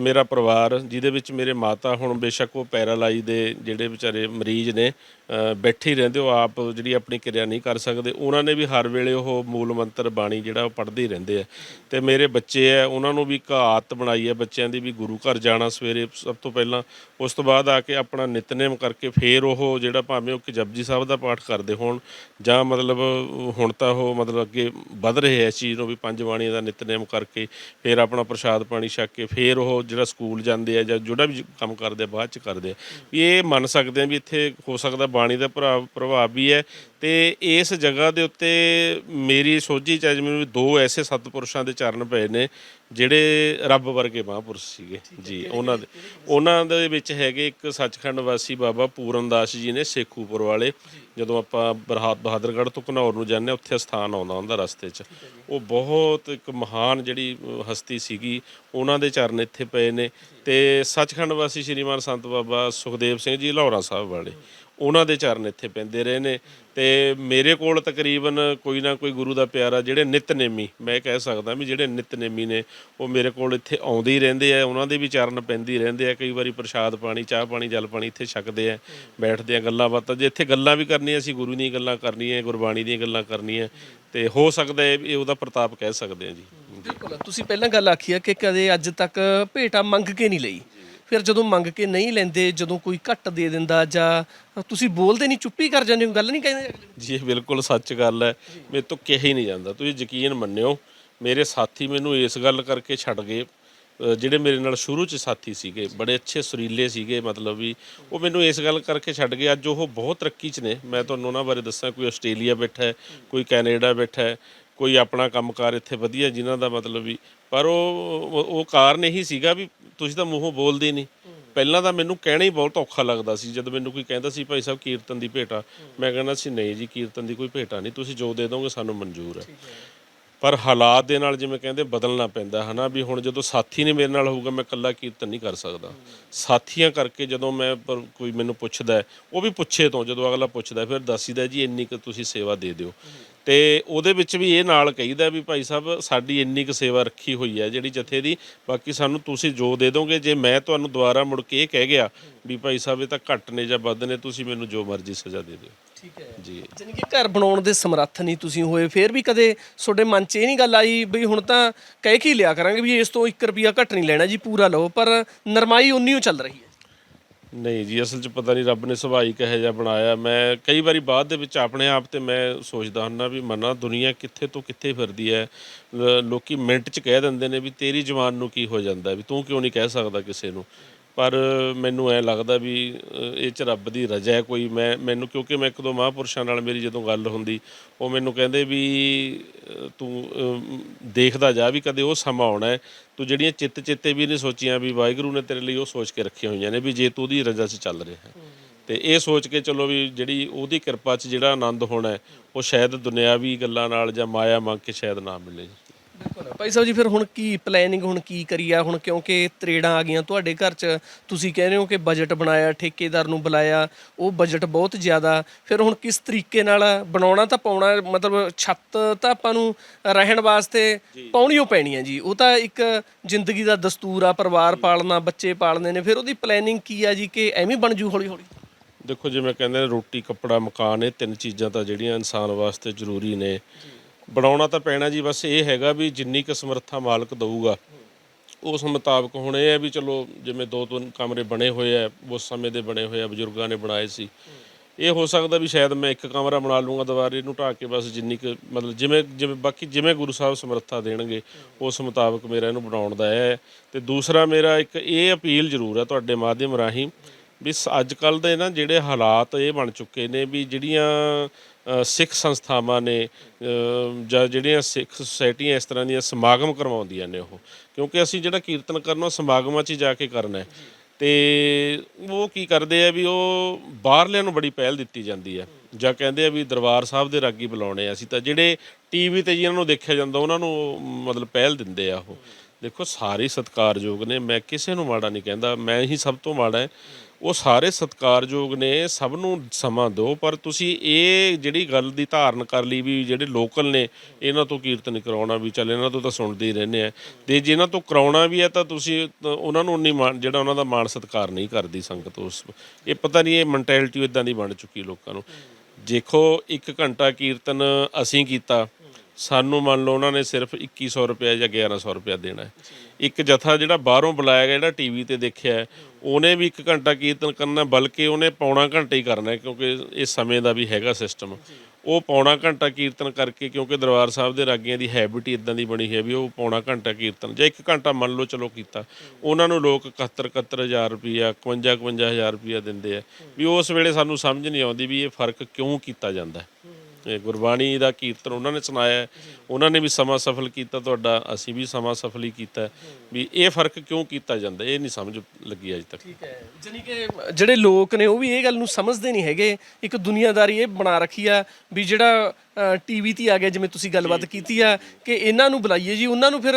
ਮੇਰਾ ਪਰਿਵਾਰ, ਜਿਹਦੇ ਵਿੱਚ ਮੇਰੇ ਮਾਤਾ ਹੁਣ ਬੇਸ਼ੱਕ ਉਹ ਪੈਰਾਲਾਈਜ਼ ਦੇ ਜਿਹੜੇ ਵਿਚਾਰੇ ਮਰੀਜ਼ ਨੇ ਬੈਠੇ ਹੀ ਰਹਿੰਦੇ, ਉਹ ਆਪ ਜਿਹੜੀ ਆਪਣੀ ਕਿਰਿਆ ਨਹੀਂ ਕਰ ਸਕਦੇ। ਉਹਨਾਂ ਨੇ ਵੀ ਹਰ ਵੇਲੇ ਉਹ ਮੂਲ ਮੰਤਰ ਬਾਣੀ ਜਿਹੜਾ ਉਹ ਪੜ੍ਹਦੇ ਹੀ ਰਹਿੰਦੇ ਆ। ਤੇ ਮੇਰੇ ਬੱਚੇ ਆ, ਉਹਨਾਂ ਨੂੰ ਵੀ ਇੱਕ ਆਦਤ ਬਣਾਈ ਹੈ ਬੱਚਿਆਂ ਦੀ ਵੀ ਗੁਰੂ ਘਰ ਜਾਣਾ ਸਵੇਰੇ ਸਭ ਤੋਂ ਪਹਿਲਾਂ। ਉਸ ਤੋਂ ਬਾਅਦ ਆ ਕੇ ਆਪਣਾ ਨਿਤਨੇਮ ਕਰਕੇ ਫੇਰ ਉਹ ਜਿਹੜਾ ਭਾਵੇਂ ਉਹ ਕਿ ਜਪਜੀ ਸਾਹਿਬ ਦਾ ਪਾਠ ਕਰਦੇ ਹੋਣ, ਜਾਂ ਮਤਲਬ ਹੁਣ ਤਾਂ ਉਹ ਮਤਲਬ ਅੱਗੇ ਵੱਧ ਰਹੇ ਐ ਇਸ ਚੀਜ਼ ਨੂੰ ਵੀ ਪੰਜ ਬਾਣੀਆਂ ਦਾ ਨਿਤਨੇਮ ਕਰਕੇ, ਫੇਰ ਆਪਣਾ ਪ੍ਰਸ਼ਾਦ ਪਾਣੀ ਛਕ ਕੇ ਫੇਰ ਉਹ ਜਿਹੜਾ ਸਕੂਲ ਜਾਂਦੇ ਆ ਜਾਂ ਜਿਹੜਾ ਵੀ ਕੰਮ ਕਰਦੇ ਆ, ਬਾਅਦ ਚ ਕਰਦੇ ਆ। ਵੀ ਇਹ ਮੰਨ ਸਕਦੇ ਆ ਵੀ ਇੱਥੇ ਹੋ ਸਕਦਾ ਬਾਣੀ ਦਾ ਪ੍ਰਭਾਵ ਪ੍ਰਭਾਵ ਵੀ ਹੈ ਤੇ ਇਸ ਜਗ੍ਹਾ ਦੇ ਉੱਤੇ ਮੇਰੀ ਸੋਝੀ ਚ ਅੱਜ ਮੈਨੂੰ ਦੋ ਐਸੇ ਸਤਪੁਰਸ਼ਾਂ ਦੇ ਚਰਨ ਪਏ ਨੇ ਜਿਹੜੇ ਰੱਬ ਵਰਗੇ ਮਹਾਂਪੁਰਸ਼ ਸੀਗੇ। ਜੀ ਉਹਨਾਂ ਦੇ ਉਹਨਾਂ ਦੇ ਵਿੱਚ ਹੈਗੇ ਇੱਕ ਸੱਚਖੰਡ ਵਾਸੀ ਬਾਬਾ ਪੂਰਨਦਾਸ ਜੀ ਨੇ ਸੇਖੂਪੁਰ ਵਾਲੇ। ਜਦੋਂ ਆਪਾਂ ਬਰਹਾ- ਬਹਾਦਰਗੜ੍ਹ ਤੋਂ ਘਨੌਰ ਨੂੰ ਜਾਂਦੇ ਉੱਥੇ ਸਥਾਨ ਆਉਂਦਾ ਹੁੰਦਾ ਰਸਤੇ 'ਚ। ਉਹ ਬਹੁਤ ਇੱਕ ਮਹਾਨ ਜਿਹੜੀ ਹਸਤੀ ਸੀਗੀ। ਉਹਨਾਂ ਦੇ ਚਰਨ ਇੱਥੇ ਪਏ ਨੇ। ਤੇ ਸੱਚਖੰਡ ਵਾਸੀ ਸ਼੍ਰੀਮਾਨ ਸੰਤ ਬਾਬਾ ਸੁਖਦੇਵ ਸਿੰਘ ਜੀ ਲਾਹੌਰਾ ਸਾਹਿਬ ਵਾਲੇ। ਉਹਨਾਂ ਦੇ ਚਰਨ ਇੱਥੇ ਪੈਂਦੇ ਰਹੇ ਨੇ। ਤੇ ਮੇਰੇ ਕੋਲ ਤਕਰੀਬਨ ਕੋਈ ਨਾ ਕੋਈ ਗੁਰੂ ਦਾ ਪਿਆਰਾ ਜਿਹੜੇ ਨਿਤਨੇਮੀ, ਮੈਂ ਕਹਿ ਸਕਦਾ ਵੀ ਜਿਹੜੇ ਨਿਤਨੇਮੀ ਨੇ, ਉਹ ਮੇਰੇ ਕੋਲ ਇੱਥੇ ਆਉਂਦੇ ਹੀ ਰਹਿੰਦੇ ਆ। ਉਹਨਾਂ ਦੇ ਵੀ ਚਰਨ ਪੈਂਦੀ ਰਹਿੰਦੇ ਆ। ਕਈ ਵਾਰੀ ਪ੍ਰਸ਼ਾਦ ਪਾਣੀ, ਚਾਹ ਪਾਣੀ, ਜਲ ਪਾਣੀ ਇੱਥੇ ਛਕਦੇ ਆ, ਬੈਠਦੇ ਆ ਗੱਲਾਂ ਬਾਤਾਂ। ਜੇ ਇੱਥੇ ਗੱਲਾਂ ਵੀ ਕਰਨੀਆਂ, ਅਸੀਂ ਗੁਰੂ ਦੀਆਂ ਗੱਲਾਂ ਕਰਨੀਆਂ, ਗੁਰਬਾਣੀ ਦੀਆਂ ਗੱਲਾਂ ਕਰਨੀਆਂ, ਤੇ ਹੋ ਸਕਦਾ ਇਹ ਉਹਦਾ ਪ੍ਰਤਾਪ ਕਹਿ ਸਕਦੇ ਆ ਜੀ। ਬਿਲਕੁਲ। ਤੁਸੀਂ ਪਹਿਲਾਂ ਗੱਲ ਆਖੀ ਆ ਕਿ ਕਦੇ ਅੱਜ ਤੱਕ ਭੇਟਾ ਮੰਗ ਕੇ ਨਹੀਂ ਲਈ। ਫਿਰ ਜਦੋਂ ਮੰਗ ਕੇ ਨਹੀਂ ਲੈਂਦੇ ਜਦੋਂ ਕੋਈ ਘੱਟ ਦੇ ਦਿੰਦਾ ਜਾਂ ਤੁਸੀਂ ਬੋਲਦੇ ਨਹੀਂ ਚੁੱਪੀ ਕਰ ਜਾਂਦੇ ਹੋ ਗੱਲ ਨਹੀਂ ਕਹਿੰਦੇ ਅਗਲੇ ਨੂੰ? ਜੀ ਇਹ ਬਿਲਕੁਲ ਸੱਚ ਗੱਲ ਹੈ। ਮੇਰੇ ਤੋਂ ਕਿਹਾ ਹੀ ਨਹੀਂ ਜਾਂਦਾ। ਤੁਸੀਂ ਯਕੀਨ ਮੰਨਿਓ ਮੇਰੇ ਸਾਥੀ ਮੈਨੂੰ ਇਸ ਗੱਲ ਕਰਕੇ ਛੱਡ ਗਏ ਅ, ਜਿਹੜੇ ਮੇਰੇ ਨਾਲ ਸ਼ੁਰੂ ਚ ਸਾਥੀ ਸੀਗੇ ਬੜੇ ਅੱਛੇ ਸੁਰੀਲੇ ਸੀਗੇ ਮਤਲਬ ਵੀ ਉਹ ਮੈਨੂੰ ਇਸ ਗੱਲ ਕਰਕੇ ਛੱਡ ਗਏ। ਅੱਜ ਉਹ ਬਹੁਤ ਤਰੱਕੀ ਚ ਨੇ। ਮੈਂ ਤੁਹਾਨੂੰ ਉਹਨਾਂ ਬਾਰੇ ਦੱਸਾਂ ਕੋਈ ਆਸਟ੍ਰੇਲੀਆ ਬੈਠਾ ਹੈ ਕੋਈ ਕੈਨੇਡਾ ਬੈਠਾ ਹੈ ਕੋਈ ਆਪਣਾ ਕੰਮਕਾਰ ਇੱਥੇ ਵਧੀਆ ਜਿਨ੍ਹਾਂ ਦਾ ਮਤਲਬ ਵੀ, ਪਰ ਉਹ, ਉਹ- ਉਹ ਕਾਰਨ ਇਹੀ ਸੀਗਾ ਵੀ ਤੁਸੀਂ ਤਾਂ ਮੂੰਹੋਂ ਬੋਲਦੇ ਨਹੀਂ। ਪਹਿਲਾਂ ਤਾਂ ਮੈਨੂੰ ਕਹਿਣਾ ਹੀ ਬਹੁਤ ਔਖਾ ਲੱਗਦਾ ਸੀ, ਜਦ ਮੈਨੂੰ ਕੋਈ ਕਹਿੰਦਾ ਸੀ, ਭਾਈ ਸਾਹਿਬ ਕੀਰਤਨ ਦੀ ਭੇਟਾ ਮੈਂ ਕਹਿੰਦਾ ਸੀ, ਨਹੀਂ ਜੀ, ਕੀਰਤਨ ਦੀ ਕੋਈ ਭੇਟਾ ਨਹੀਂ, ਤੁਸੀਂ ਜੋ ਦੇ ਦੋਗੇ ਸਾਨੂੰ ਮਨਜ਼ੂਰ ਹੈ। ਪਰ ਹਾਲਾਤ ਦੇ ਨਾਲ ਜਿਵੇਂ ਕਹਿੰਦੇ ਬਦਲਣਾ ਪੈਂਦਾ ਹਨਾ, ਵੀ ਹੁਣ ਜਦੋਂ ਸਾਥੀ ਨੇ ਮੇਰੇ ਨਾਲ ਹੋਊਗਾ, ਮੈਂ ਇਕੱਲਾ ਕੀਰਤਨ ਨਹੀਂ ਕਰ ਸਕਦਾ। ਸਾਥੀਆਂ ਕਰਕੇ ਜਦੋਂ ਮੈਂ ਪਰ ਕੋਈ ਮੈਨੂੰ ਪੁੱਛਦਾ ਉਹ ਵੀ ਪੁੱਛੇ ਤੋਂ, ਜਦੋਂ ਅਗਲਾ ਪੁੱਛਦਾ ਫਿਰ ਦੱਸੀਦਾ ਜੀ, ਇੰਨੀ ਕੁ ਤੁਸੀਂ ਸੇਵਾ ਦੇ ਦਿਓ। ਤੇ ਉਹਦੇ ਵਿੱਚ ਵੀ ਇਹ ਨਾਲ ਕਹੀਦਾ ਵੀ ਭਾਈ ਸਾਹਿਬ, ਸਾਡੀ ਇੰਨੀ ਕੁ ਸੇਵਾ ਰੱਖੀ ਹੋਈ ਹੈ ਜਿਹੜੀ ਜਥੇ ਦੀ, ਬਾਕੀ ਸਾਨੂੰ ਤੁਸੀਂ ਜੋ ਦੇ ਦੋਗੇ, ਜੇ ਮੈਂ ਤੁਹਾਨੂੰ ਦੁਬਾਰਾ ਮੁੜ ਕੇ ਇਹ ਕਹਿ ਗਿਆ ਵੀ ਭਾਈ ਸਾਹਿਬ ਇਹ ਤਾਂ ਘੱਟ ਨੇ ਜਾਂ ਵੱਧ ਨੇ, ਤੁਸੀਂ ਮੈਨੂੰ ਜੋ ਮਰਜ਼ੀ ਸਜ਼ਾ ਦੇ ਦਿਓ। ਠੀਕ ਹੈ। ਜੀ। ਕਿ ਘਰ ਬਣਾਉਣ ਦੇ ਸਮਰੱਥ ਨਹੀਂ ਤੁਸੀਂ ਹੋਏ ਫਿਰ ਵੀ ਕਦੇ ਤੁਹਾਡੇ ਮਨ 'ਚ ਇਹ ਨਹੀਂ ਗੱਲ ਆਈ ਬਈ ਹੁਣ ਤਾਂ ਕਹਿ ਕੀ ਲਿਆ ਕਰਾਂਗੇ ਵੀ ਇਸ ਤੋਂ 1 ਰੁਪਿਆ ਘੱਟ ਨਹੀਂ ਲੈਣਾ ਜੀ ਪੂਰਾ ਲਓ ਪਰ ਨਰਮਾਈ ਉਨੀ ਓ ਚੱਲ ਰਹੀ ਹੈ। ਨਹੀਂ ਜੀ ਅਸਲ 'ਚ ਪਤਾ ਨਹੀਂ ਰੱਬ ਨੇ ਸੁਭਾਅ ਕਿਹੋ ਜਿਹਾ ਬਣਾਇਆ। ਮੈਂ ਕਈ ਵਾਰੀ ਬਾਅਦ ਦੇ ਵਿੱਚ ਆਪਣੇ ਆਪ ਤੇ ਮੈਂ ਸੋਚਦਾ ਹੁੰਦਾ ਵੀ ਮਨਾ ਦੁਨੀਆ ਕਿੱਥੇ ਤੋਂ ਕਿੱਥੇ ਫਿਰਦੀ ਹੈ। ਲ- ਲੋਕੀ ਮਿੰਟ 'ਚ ਕਹਿ ਦਿੰਦੇ ਨੇ ਵੀ ਤੇਰੀ ਜਵਾਨ ਨੂੰ ਕੀ ਹੋ ਜਾਂਦਾ ਵੀ ਤੂੰ ਕਿਉਂ ਨਹੀਂ ਕਹਿ ਸਕਦਾ ਕਿਸੇ ਨੂੰ? ਪਰ ਮੈਨੂੰ ਐ ਲੱਗਦਾ ਵੀ ਇਹ 'ਚ ਰੱਬ ਦੀ ਰਜ਼ਾ ਹੈ ਕੋਈ। ਮੈਂ, ਮੈਨੂੰ ਕਿਉਂਕਿ ਮੈਂ ਇੱਕ ਦੋ ਮਹਾਂਪੁਰਸ਼ਾਂ ਨਾਲ ਮੇਰੀ ਜਦੋਂ ਗੱਲ ਹੁੰਦੀ, ਉਹ ਮੈਨੂੰ ਕਹਿੰਦੇ ਵੀ ਤੂੰ ਦੇਖਦਾ ਜਾ ਵੀ ਕਦੇ ਉਹ ਸਮਾਂ ਆਉਣਾ ਹੈ। ਤੂੰ ਜਿਹੜੀਆਂ ਚਿੱਤ ਚਿੱਤੇ ਵੀ ਨਹੀਂ ਸੋਚੀਆਂ ਵੀ ਵਾਹਿਗੁਰੂ ਨੇ ਤੇਰੇ ਲਈ ਉਹ ਸੋਚ ਕੇ ਰੱਖੀਆਂ ਹੋਈਆਂ ਨੇ ਵੀ ਜੇ ਤੂੰ ਉਹਦੀ ਰਜ਼ਾ 'ਚ ਚੱਲ ਰਿਹਾ ਹੈ। ਤੇ ਇਹ ਸੋਚ ਕੇ ਚਲੋ ਵੀ ਜਿਹੜੀ ਉਹਦੀ ਕਿਰਪਾ 'ਚ ਜਿਹੜਾ ਆਨੰਦ ਹੋਣਾ ਉਹ ਸ਼ਾਇਦ ਦੁਨਿਆਵੀ ਗੱਲਾਂ ਨਾਲ ਜਾਂ ਮਾਇਆ ਮੰਗ ਕੇ ਸ਼ਾਇਦ ਨਾ ਮਿਲੇ। ਭਾਈ ਸਾਹਿਬ ਜੀ ਫਿਰ ਹੁਣ ਕੀ ਪਲੈਨਿੰਗ ਹੁਣ ਕੀ ਕਰੀ ਆ ਹੁਣ ਕਿਉਂਕਿ ਤਰੇੜਾਂ ਆ ਗਈਆਂ ਤੁਹਾਡੇ ਘਰ 'ਚ ਤੁਸੀਂ ਕਹਿ ਰਹੇ ਹੋ ਕਿ ਬਜਟ ਬਣਾਇਆ ਠੇਕੇਦਾਰ ਨੂੰ ਬੁਲਾਇਆ ਉਹ ਬਜਟ ਬਹੁਤ ਜ਼ਿਆਦਾ। ਫਿਰ ਹੁਣ ਕਿਸ ਤਰੀਕੇ ਨਾਲ ਬਣਾਉਣਾ ਤਾਂ ਪਾਉਣਾ ਮਤਲਬ ਛੱਤ ਤਾਂ ਆਪਾਂ ਨੂੰ ਰਹਿਣ ਵਾਸਤੇ ਪਾਉਣੀ ਓ ਪੈਣੀ ਹੈ ਜੀ। ਉਹ ਤਾਂ ਇੱਕ ਜ਼ਿੰਦਗੀ ਦਾ ਦਸਤੂਰ ਆ ਪਰਿਵਾਰ ਪਾਲਣਾ ਬੱਚੇ ਪਾਲਣੇ ਨੇ। ਫਿਰ ਉਹਦੀ ਪਲੈਨਿੰਗ ਕੀ ਆ ਜੀ ਕਿ ਐਵੇਂ ਬਣ ਜੂ ਹੌਲੀ ਹੌਲੀ ਦੇਖੋ ਜਿਵੇਂ ਕਹਿੰਦੇ ਨੇ ਰੋਟੀ ਕੱਪੜਾ ਮਕਾਨ ਇਹ ਤਿੰਨ ਚੀਜ਼ਾਂ ਤਾਂ ਜਿਹੜੀਆਂ ਇਨਸਾਨ ਵਾਸਤੇ ਜ਼ਰੂਰੀ ਨੇ। ਬਣਾਉਣਾ ਤਾਂ ਪੈਣਾ ਜੀ, ਬਸ ਇਹ ਹੈਗਾ ਵੀ ਜਿੰਨੀ ਕੁ ਸਮਰੱਥਾ ਮਾਲਕ ਦਊਗਾ, ਉਸ ਮੁਤਾਬਕ ਹੁਣ ਇਹ ਹੈ ਵੀ ਚਲੋ ਜਿਵੇਂ ਦੋ ਤਿੰਨ ਕਮਰੇ ਬਣੇ ਹੋਏ ਆ, ਉਸ ਸਮੇਂ ਦੇ ਬਣੇ ਹੋਏ ਆ, ਬਜ਼ੁਰਗਾਂ ਨੇ ਬਣਾਏ ਸੀ। ਇਹ ਹੋ ਸਕਦਾ ਵੀ ਸ਼ਾਇਦ ਮੈਂ ਇੱਕ ਕਮਰਾ ਬਣਾ ਲੂੰਗਾ ਦੁਬਾਰੇ ਇਹਨੂੰ ਢਾਹ ਕੇ ਬਸ ਜਿੰਨੀ ਕੁ ਮਤਲਬ ਜਿਵੇਂ ਜਿਵੇਂ ਬਾਕੀ ਜਿਵੇਂ ਗੁਰੂ ਸਾਹਿਬ ਸਮਰੱਥਾ ਦੇਣਗੇ, ਉਸ ਮੁਤਾਬਕ ਮੇਰਾ ਇਹਨੂੰ ਬਣਾਉਣ ਦਾ ਹੈ। ਤੇ ਦੂਸਰਾ ਮੇਰਾ ਇੱਕ ਇਹ ਅਪੀਲ ਜ਼ਰੂਰ ਹੈ ਤੁਹਾਡੇ ਮਾਧਿਅਮ ਰਾਹੀਂ ਵੀ ਅੱਜ ਕੱਲ ਦੇ ਨਾ ਜਿਹੜੇ ਹਾਲਾਤ ਇਹ ਬਣ ਚੁੱਕੇ ਨੇ ਵੀ ਜਿਹੜੀਆਂ ਸਿੱਖ ਸੰਸਥਾਵਾਂ ਨੇ ਜਾਂ ਜਿਹੜੀਆਂ ਸਿੱਖ ਸੁਸਾਇਟੀਆਂ ਇਸ ਤਰ੍ਹਾਂ ਦੀਆਂ ਸਮਾਗਮ ਕਰਵਾਉਂਦੀਆਂ ਨੇ ਉਹ। ਕਿਉਂਕਿ ਅਸੀਂ ਜਿਹੜਾ ਕੀਰਤਨ ਕਰਨਾ, ਉਹ ਸਮਾਗਮਾਂ 'ਚ ਜਾ ਕੇ ਕਰਨਾ ਹੈ। ਤੇ ਉਹ ਕੀ ਕਰਦੇ ਆ ਵੀ ਉਹ ਬਾਹਰਲਿਆਂ ਨੂੰ ਬੜੀ ਪਹਿਲ ਦਿੱਤੀ ਜਾਂਦੀ ਹੈ। ਜਾਂ ਕਹਿੰਦੇ ਆ ਵੀ ਦਰਬਾਰ ਸਾਹਿਬ ਦੇ ਰਾਗੀ ਬੁਲਾਉਣੇ ਆ ਅਸੀਂ ਤਾਂ। ਜਿਹੜੇ ਟੀਵੀ ਤੇ ਜਿਹਨਾਂ ਨੂੰ ਦੇਖਿਆ ਜਾਂਦਾ, ਉਹਨਾਂ ਨੂੰ ਮਤਲਬ ਪਹਿਲ ਦਿੰਦੇ ਆ ਉਹ। ਦੇਖੋ, ਸਾਰੇ ਸਤਿਕਾਰਯੋਗ ਨੇ। ਮੈਂ ਕਿਸੇ ਨੂੰ ਮਾੜਾ ਨਹੀਂ ਕਹਿੰਦਾ। ਮੈਂ ਹੀ ਸਭ ਤੋਂ ਮਾੜਾ ਹੈ। ਉਹ ਸਾਰੇ ਸਤਿਕਾਰਯੋਗ ਨੇ, ਸਭ ਨੂੰ ਸਮਾਂ ਦਿਓ, ਪਰ ਤੁਸੀਂ ਇਹ ਜਿਹੜੀ ਗੱਲ ਦੀ ਧਾਰਨ ਕਰ ਲਈ ਵੀ ਜਿਹੜੇ ਲੋਕਲ ਨੇ, ਇਹਨਾਂ ਤੋਂ ਕੀਰਤਨ ਕਰਾਉਣਾ ਵੀ, ਚੱਲ ਇਹਨਾਂ ਤੋਂ ਤਾਂ ਸੁਣਦੇ ਹੀ ਰਹਿੰਦੇ ਆ। ਤੇ ਜੇ ਇਹਨਾਂ ਤੋਂ ਕਰਾਉਣਾ ਵੀ ਹੈ, ਤਾਂ ਤੁਸੀਂ ਉਹਨਾਂ ਨੂੰ ਉਨੀ ਮਾਣ, ਜਿਹੜਾ ਉਹਨਾਂ ਦਾ ਮਾਣ ਸਤਿਕਾਰ ਨਹੀਂ ਕਰਦੀ ਸੰਗਤ ਉਸ ਇਹ ਪਤਾ ਨਹੀਂ ਇਹ ਮੈਂਟੈਲਿਟੀ ਇਦਾਂ ਦੀ ਬਣ ਚੁੱਕੀ ਲੋਕਾਂ ਨੂੰ। ਦੇਖੋ 1 ਘੰਟਾ ਕੀਰਤਨ ਅਸੀਂ ਕੀਤਾ, ਸਾਨੂੰ ਮੰਨ ਲਓ ਉਹਨਾਂ ਨੇ ਸਿਰਫ 2100 ਰੁਪਏ ਜਾਂ 1100 ਰੁਪਏ ਦੇਣਾ ਹੈ। ਇੱਕ ਜਥਾ ਜਿਹੜਾ ਬਾਹਰੋਂ ਬੁਲਾਇਆ ਗਿਆ, ਜਿਹੜਾ ਟੀਵੀ ਤੇ ਦੇਖਿਆ ਉਹਨੇ ਵੀ ਇੱਕ ਘੰਟਾ ਕੀਰਤਨ ਕਰਨਾ, ਬਲਕਿ ਉਹਨੇ ਪੌਣਾ ਘੰਟਾ ਹੀ ਕਰਨਾ ਕਿਉਂਕਿ ਇਹ ਸਮੇਂ ਦਾ ਵੀ ਹੈਗਾ ਸਿਸਟਮ ਉਹ ਪੌਣਾ ਘੰਟਾ ਕੀਰਤਨ ਕਰਕੇ, ਕਿਉਂਕਿ ਦਰਬਾਰ ਸਾਹਿਬ ਦੇ ਰਾਗੀਆਂ ਦੀ ਹੈਬਿਟ ਹੀ ਇਦਾਂ ਦੀ ਬਣੀ ਹੈ ਵੀ ਉਹ ਪੌਣਾ ਘੰਟਾ ਕੀਰਤਨ, ਜਾਂ ਇੱਕ ਘੰਟਾ ਮੰਨ ਲਓ ਚਲੋ ਕੀਤਾ। ਉਹਨਾਂ ਨੂੰ ਲੋਕ 71 71000 ਰੁਪਈਆ 51 51000 ਰੁਪਈਆ ਦਿੰਦੇ ਆ। ਵੀ ਉਸ ਵੇਲੇ ਸਾਨੂੰ ਸਮਝ ਨਹੀਂ ਆਉਂਦੀ ਵੀ ਇਹ ਫ਼ਰਕ ਕਿਉਂ ਕੀਤਾ ਜਾਂਦਾ ਗੁਰਬਾਣੀ ਦਾ ਕੀਰਤਨ ਉਹਨਾਂ ਨੇ ਸੁਣਾਇਆ। ਉਹਨਾਂ ਨੇ ਵੀ ਸਮਾਂ ਸਫਲ ਕੀਤਾ ਤੁਹਾਡਾ ਅਸੀਂ ਵੀ ਸਮਾਂ ਸਫਲ ਹੀ ਕੀਤਾ। ਵੀ ਇਹ ਫ਼ਰਕ ਕਿਉਂ ਕੀਤਾ ਜਾਂਦਾ? ਇਹ ਨਹੀਂ ਸਮਝ ਲੱਗੀ ਅਜੇ ਤੱਕ। ਠੀਕ ਹੈ। ਜਾਨੀ ਕਿ ਜਿਹੜੇ ਲੋਕ ਨੇ ਉਹ ਵੀ ਇਹ ਗੱਲ ਨੂੰ ਸਮਝਦੇ ਨਹੀਂ ਹੈਗੇ। ਇੱਕ ਦੁਨੀਆਦਾਰੀ ਇਹ ਬਣਾ ਰੱਖੀ ਆ ਵੀ ਜਿਹੜਾ ਟੀਵੀ ਤੇ ਆ ਗਿਆ ਜਿਵੇਂ ਤੁਸੀਂ ਗੱਲਬਾਤ ਕੀਤੀ ਆ ਕਿ ਇਹਨਾਂ ਨੂੰ ਬੁਲਾਈਏ ਜੀ। ਉਹਨਾਂ ਨੂੰ ਫਿਰ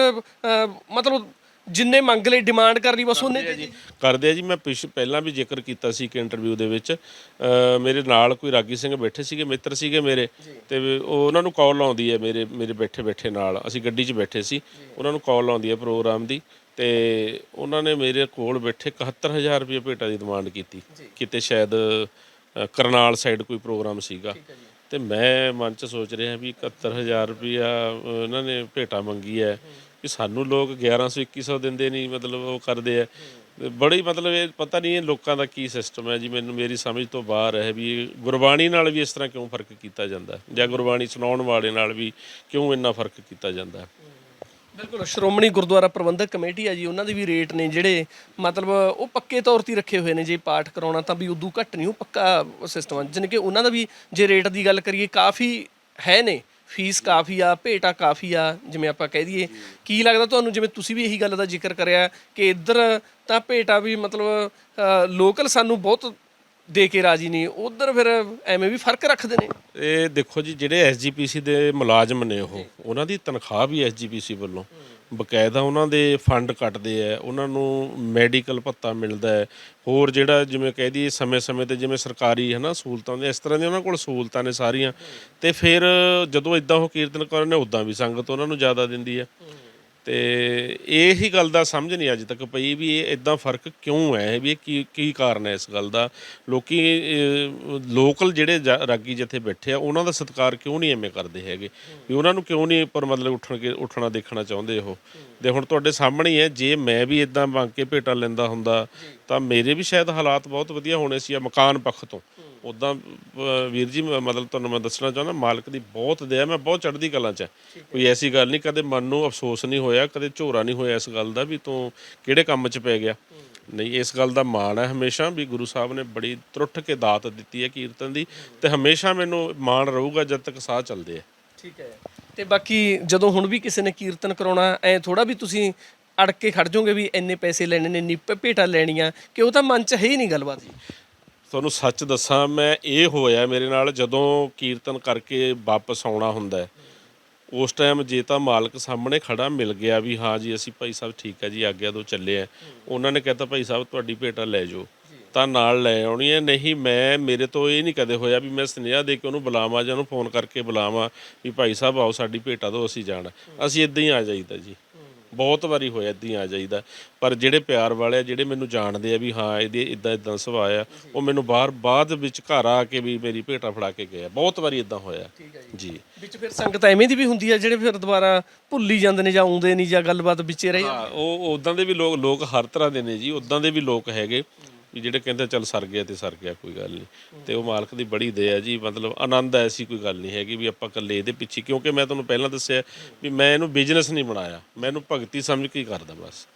ਮਤਲਬ ਜਿੰਨੇ ਮੰਗ ਲਈ ਡਿਮਾਂਡ ਕਰ ਲਈ ਬਸ ਉਹਨੇ ਦੇ ਜੀ। ਕਰਦੇ ਆ ਜੀ ਮੈਂ ਪਿਛ ਪਹਿਲਾਂ ਵੀ ਜ਼ਿਕਰ ਕੀਤਾ ਸੀ ਕਿ ਇੰਟਰਵਿਊ ਦੇ ਵਿੱਚ। ਅ, ਮੇਰੇ ਨਾਲ ਕੋਈ ਰਾਗੀ ਸਿੰਘ ਬੈਠੇ ਸੀਗੇ ਮਿੱਤਰ ਸੀਗੇ ਮੇਰੇ ਤੇ ਉਹ ਉਹਨਾਂ ਨੂੰ ਕਾਲ ਆਉਂਦੀ ਹੈ ਮੇਰੇ ਮੇਰੇ ਬੈਠੇ ਬੈਠੇ ਨਾਲ। ਅਸੀਂ ਗੱਡੀ 'ਚ ਬੈਠੇ ਸੀ। ਉਹਨਾਂ ਨੂੰ ਕਾਲ ਆਉਂਦੀ ਹੈ ਪ੍ਰੋਗਰਾਮ ਦੀ ਤੇ ਉਹਨਾਂ ਨੇ ਮੇਰੇ ਕੋਲ ਬੈਠੇ 71000 ਰੁਪਏ ਭੇਟਾ ਦੀ ਡਿਮਾਂਡ ਕੀਤੀ। ਕਿਤੇ ਸ਼ਾਇਦ ਅ, ਕਰਨਾਲ ਸਾਈਡ ਕੋਈ ਪ੍ਰੋਗਰਾਮ ਸੀਗਾ। ਤੇ ਮੈਂ ਮਨ 'ਚ ਸੋਚ ਰਿਹਾ ਵੀ 71000 ਰੁਪਇਆ ਉਹਨਾਂ ਨੇ ਭੇਟਾ ਮੰਗੀ ਹੈ। ਕਿ ਸਾਨੂੰ ਲੋਕ 1100 2100 ਦਿੰਦੇ ਨਹੀਂ, ਮਤਲਬ ਉਹ ਕਰਦੇ ਆ। ਤੇ ਬੜੀ ਮਤਲਬ ਇਹ ਪਤਾ ਨਹੀਂ ਇਹ ਲੋਕਾਂ ਦਾ ਕੀ ਸਿਸਟਮ ਹੈ ਜੀ, ਮੈਨੂੰ ਮੇਰੀ ਸਮਝ ਤੋਂ ਬਾਹਰ ਹੈ ਵੀ ਇਹ ਗੁਰਬਾਣੀ ਨਾਲ ਵੀ ਇਸ ਤਰ੍ਹਾਂ ਕਿਉਂ ਫ਼ਰਕ ਕੀਤਾ ਜਾਂਦਾ ਜਾਂ ਗੁਰਬਾਣੀ ਸੁਣਾਉਣ ਵਾਲੇ ਨਾਲ ਵੀ ਕਿਉਂ ਇੰਨਾ ਫ਼ਰਕ ਕੀਤਾ ਜਾਂਦਾ ਬਿਲਕੁਲ, ਸ਼੍ਰੋਮਣੀ ਗੁਰਦੁਆਰਾ ਪ੍ਰਬੰਧਕ ਕਮੇਟੀ ਆ ਜੀ, ਉਹਨਾਂ ਦੇ ਵੀ ਰੇਟ ਨੇ ਜਿਹੜੇ ਮਤਲਬ ਉਹ ਪੱਕੇ ਤੌਰ ਤੇ ਰੱਖੇ ਹੋਏ ਨੇ ਜੇ ਪਾਠ ਕਰਾਉਣਾ ਤਾਂ ਵੀ ਉਦੋਂ ਘੱਟ ਨਹੀਂ, ਉਹ ਪੱਕਾ ਸਿਸਟਮ ਆ। ਜਾਣੀ ਕਿ ਉਹਨਾਂ ਦਾ ਵੀ ਜੇ ਰੇਟ ਦੀ ਗੱਲ ਕਰੀਏ, ਕਾਫੀ ਹੈ ਨੇ। ਫੀਸ ਕਾਫੀ ਆ, ਭੇਟਾ ਕਾਫੀ ਆ, ਜਿਵੇਂ ਆਪਾਂ ਕਹਿ ਦਈਏ। ਕੀ ਲੱਗਦਾ ਤੁਹਾਨੂੰ, ਜਿਵੇਂ ਤੁਸੀਂ ਵੀ ਇਹੀ ਗੱਲ ਦਾ ਜ਼ਿਕਰ ਕਰਿਆ ਕਿ ਇੱਧਰ ਤਾਂ ਭੇਟਾ ਵੀ ਮਤਲਬ ਲੋਕਲ ਸਾਨੂੰ ਬਹੁਤ ਦੇ ਕੇ ਰਾਜੀ ਨਹੀਂ ਉਧਰ ਫਿਰ ਐਵੇਂ ਵੀ ਫ਼ਰਕ ਰੱਖਦੇ ਨੇ? ਇਹ ਦੇਖੋ ਜੀ, ਜਿਹੜੇ ਐਸਜੀਪੀਸੀ ਦੇ ਮੁਲਾਜ਼ਮ ਨੇ ਉਹ, ਉਹਨਾਂ ਦੀ ਤਨਖਾਹ ਵੀ ਐਸਜੀਪੀਸੀ ਵੱਲੋਂ। ਬਕਾਇਦਾ ਉਹਨਾਂ ਦੇ ਫੰਡ ਕੱਟਦੇ ਆ, ਉਹਨਾਂ ਨੂੰ ਮੈਡੀਕਲ ਭੱਤਾ ਮਿਲਦਾ ਹੈ। ਹੋਰ ਜਿਹੜਾ ਜਿਵੇਂ ਕਹਿ ਦਈਏ ਸਮੇਂ-ਸਮੇਂ ਤੇ ਜਿਵੇਂ ਸਰਕਾਰੀ ਹੈ ਨਾ ਸਹੂਲਤਾਂ ਨੇ ਇਸ ਤਰ੍ਹਾਂ ਦੀਆਂ ਉਹਨਾਂ ਕੋਲ ਸਹੂਲਤਾਂ ਨੇ ਸਾਰੀਆਂ। ਤੇ ਫਿਰ ਜਦੋਂ ਇਦਾਂ ਉਹ ਕੀਰਤਨ ਕਰਨ ਨੇ ਉਦਾਂ ਵੀ ਸੰਗਤ ਉਹਨਾਂ ਨੂੰ ਜ਼ਿਆਦਾ ਦਿੰਦੀ ਹੈ। ਤੇ ਇਹ ਹੀ ਗੱਲ ਦਾ ਸਮਝ ਨਹੀਂ ਅੱਜ ਤੱਕ ਪਈ ਵੀ ਇਹ ਇਦਾਂ ਫ਼ਰਕ ਕਿਉਂ ਹੈ? ਵੀ ਇਹ ਕੀ ਕੀ ਕਾਰਨ ਹੈ ਇਸ ਗੱਲ ਦਾ? ਲੋਕੀ ਲੋਕਲ ਜਿਹੜੇ ਜਾ- ਰਾਗੀ ਜਿੱਥੇ ਬੈਠੇ ਆ, ਉਹਨਾਂ ਦਾ ਸਤਿਕਾਰ ਕਿਉਂ ਨਹੀਂ ਐਵੇਂ ਕਰਦੇ ਹੈਗੇ? ਵੀ ਉਹਨਾਂ ਨੂੰ ਕਿਉਂ ਨਹੀਂ ਪਰ ਮਤਲਬ ਉੱਠਣ ਕੇ, ਉੱਠਣਾ ਦੇਖਣਾ ਚਾਹੁੰਦੇ ਉਹ? ਤੇ ਹੁਣ ਤੁਹਾਡੇ ਸਾਹਮਣੇ ਹੀ ਹੈ, ਜੇ ਮੈਂ ਵੀ ਇਦਾਂ ਮੰਗ ਕੇ ਭੇਟਾ ਲੈਂਦਾ ਹੁੰਦਾ, ਤਾਂ ਮੇਰੇ ਵੀ ਸ਼ਾਇਦ ਹਾਲਾਤ ਬਹੁਤ ਵਧੀਆ ਹੋਣੇ ਸੀ ਆ ਮਕਾਨ ਪੱਖ ਤੋਂ। ਉਦਾਂ ਵੀਰ ਜੀ ਮ- ਮਤਲਬ ਤੁਹਾਨੂੰ ਮੈਂ ਦੱਸਣਾ ਚਾਹੁੰਦਾ ਮਾਲਕ ਦੀ ਬਹੁਤ ਦਇਆ ਮੈਂ ਬਹੁਤ ਚੜ੍ਹਦੀ ਕਲਾਂ 'ਚ। ਕੋਈ ਐਸੀ ਗੱਲ ਨਹੀਂ ਕਦੇ ਮਨ ਨੂੰ ਅਫਸੋਸ ਨਹੀਂ ਹੋਇਆ ਕਦੇ ਝੋਰਾ ਨਹੀਂ ਹੋਇਆ ਇਸ ਗੱਲ ਦਾ ਵੀ ਤੂੰ ਕਿਹੜੇ ਕੰਮ 'ਚ ਪੈ ਗਿਆ। ਨਹੀਂ ਇਸ ਗੱਲ ਦਾ ਮਾਣ ਹੈ ਹਮੇਸ਼ਾ ਵੀ ਗੁਰੂ ਸਾਹਿਬ ਨੇ ਬੜੀ ਤਰੁੱਠ ਕੇ ਦਾਤ ਦਿੱਤੀ ਹੈ ਕੀਰਤਨ ਦੀ ਤੇ ਹਮੇਸ਼ਾ ਮੈਨੂੰ ਮਾਣ ਰਹੂਗਾ ਜਦ ਤੱਕ ਸਾਹ ਚੱਲਦੇ ਆ। ਠੀਕ ਹੈ। ਤੇ ਬਾਕੀ ਜਦੋਂ ਹੁਣ ਵੀ ਕਿਸੇ ਨੇ ਕੀਰਤਨ ਕਰਾਉਣਾ ਐ ਥੋੜਾ ਵੀ ਤੁਸੀਂ ਅੜ ਕੇ ਖੜ ਜਾਓਗੇ ਵੀ ਇੰਨੇ ਪੈਸੇ ਲੈਣੇ ਨੇ ਭ- ਭੇਟਾਂ ਲੈਣੀਆਂ ਕਿ ਉਹ ਤਾਂ ਮਨ 'ਚ ਹੈ ਹੀ ਨਹੀਂ ਗੱਲਬਾਤ? ਜੀ। ਤੁਹਾਨੂੰ ਸੱਚ ਦੱਸਾਂ ਮੈਂ ਇਹ ਹੋਇਆ ਮੇਰੇ ਨਾਲ ਜਦੋਂ ਕੀਰਤਨ ਕਰਕੇ ਵਾਪਸ ਆਉਣਾ ਹੁੰਦਾ ਉਸ ਟਾਈਮ ਜੇ ਤਾਂ ਮਾਲਕ ਸਾਹਮਣੇ ਖੜਾ ਮਿਲ ਗਿਆ ਵੀ ਹਾਂ ਜੀ ਅਸੀਂ ਭਾਈ ਸਾਹਿਬ ਠੀਕ ਹੈ ਜੀ ਆਗਿਆ ਤੋਂ ਚੱਲੇ ਆ ਉਹਨਾਂ ਨੇ ਕਹਿਤਾ ਭਾਈ ਸਾਹਿਬ ਤੁਹਾਡੀ ਭੇਟਾ ਲੈ ਜਾਓ। ਤਾਂ ਨਾਲ ਲੈ ਆਉਣੀ ਹੈ। ਨਹੀਂ ਮੈਂ ਮੇਰੇ ਤੋਂ ਇਹ ਨਹੀਂ ਕਦੇ ਹੋਇਆ ਵੀ ਮੈਂ ਸੁਨੇਹਾ ਦੇ ਕੇ ਉਹਨੂੰ ਬੁਲਾਵਾਂ ਜਾਂ ਉਹਨੂੰ ਫੋਨ ਕਰਕੇ ਬੁਲਾਵਾਂ ਵੀ ਭਾਈ ਸਾਹਿਬ ਆਓ ਸਾਡੀ ਭੇਟਾ ਤੋਂ ਅਸੀਂ ਜਾਣਾ। ਅਸੀਂ ਇਦਾਂ ਹੀ ਆ ਜਾਈਦਾ ਜੀ। ਬਹੁਤ ਵਾਰੀ ਹੋਇਆ ਇਦਾਂ ਆ ਜਾਈਦਾ। ਪਰ ਜਿਹੜੇ ਪਿਆਰ ਵਾਲੇ ਆ ਜਿਹੜੇ ਮੈਨੂੰ ਜਾਣਦੇ ਆ ਵੀ ਹਾਂ ਇਹਦੇ ਇਦਾਂ ਇਦਾਂ ਸੁਭਾਅ ਆ ਉਹ ਮੈਨੂੰ ਬਾਹਰ ਬਾਅਦ ਵਿੱਚ ਘਰ ਆ ਕੇ ਵੀ ਮੇਰੀ ਭੇਟਾ ਫੜਾ ਕੇ ਗਏ ਆ। ਬਹੁਤ ਵਾਰੀ ਇਦਾਂ ਹੋਇਆ। ਜੀ। ਵਿੱਚ ਫਿਰ ਸੰਗਤ ਐਵੇਂ ਦੀ ਵੀ ਹੁੰਦੀ ਹੈ ਜਿਹੜੇ ਫਿਰ ਦੁਬਾਰਾ ਭੁੱਲ ਜਾਂਦੇ ਨੇ ਜਾਂ ਆਉਂਦੇ ਨਹੀਂ ਜਾਂ ਗੱਲਬਾਤ ਵਿੱਚੇ ਰਹੀ ਹਾਂ ਉਹ ਉਦਾਂ ਦੇ ਵੀ ਲੋਕ ਲੋਕ ਹਰ ਤਰ੍ਹਾਂ ਦੇ ਨੇ ਜੀ ਉਦਾਂ ਦੇ ਵੀ ਲੋਕ ਹੈਗੇ। ਵੀ ਜਿਹੜੇ ਕਹਿੰਦੇ ਚੱਲ ਸਰ ਗਿਆ ਤੇ ਸਰ ਗਿਆ ਕੋਈ ਗੱਲ ਨਹੀਂ। ਤੇ ਉਹ ਮਾਲਕ ਦੀ ਬੜੀ ਦਇਆ ਜੀ ਮਤਲਬ ਆਨੰਦ ਐਸੀ ਕੋਈ ਗੱਲ ਨਹੀਂ ਹੈਗੀ ਵੀ ਆਪਾਂ ਇਕੱਲੇ ਇਹਦੇ ਪਿੱਛੇ ਕਿਉਂਕਿ ਮੈਂ ਤੁਹਾਨੂੰ ਪਹਿਲਾਂ ਦੱਸਿਆ ਵੀ ਮੈਂ ਇਹਨੂੰ ਬਿਜ਼ਨਸ ਨਹੀਂ ਬਣਾਇਆ। ਮੈਂ ਇਹਨੂੰ ਭਗਤੀ ਸਮਝ ਕੇ ਹੀ ਕਰਦਾ ਬਸ।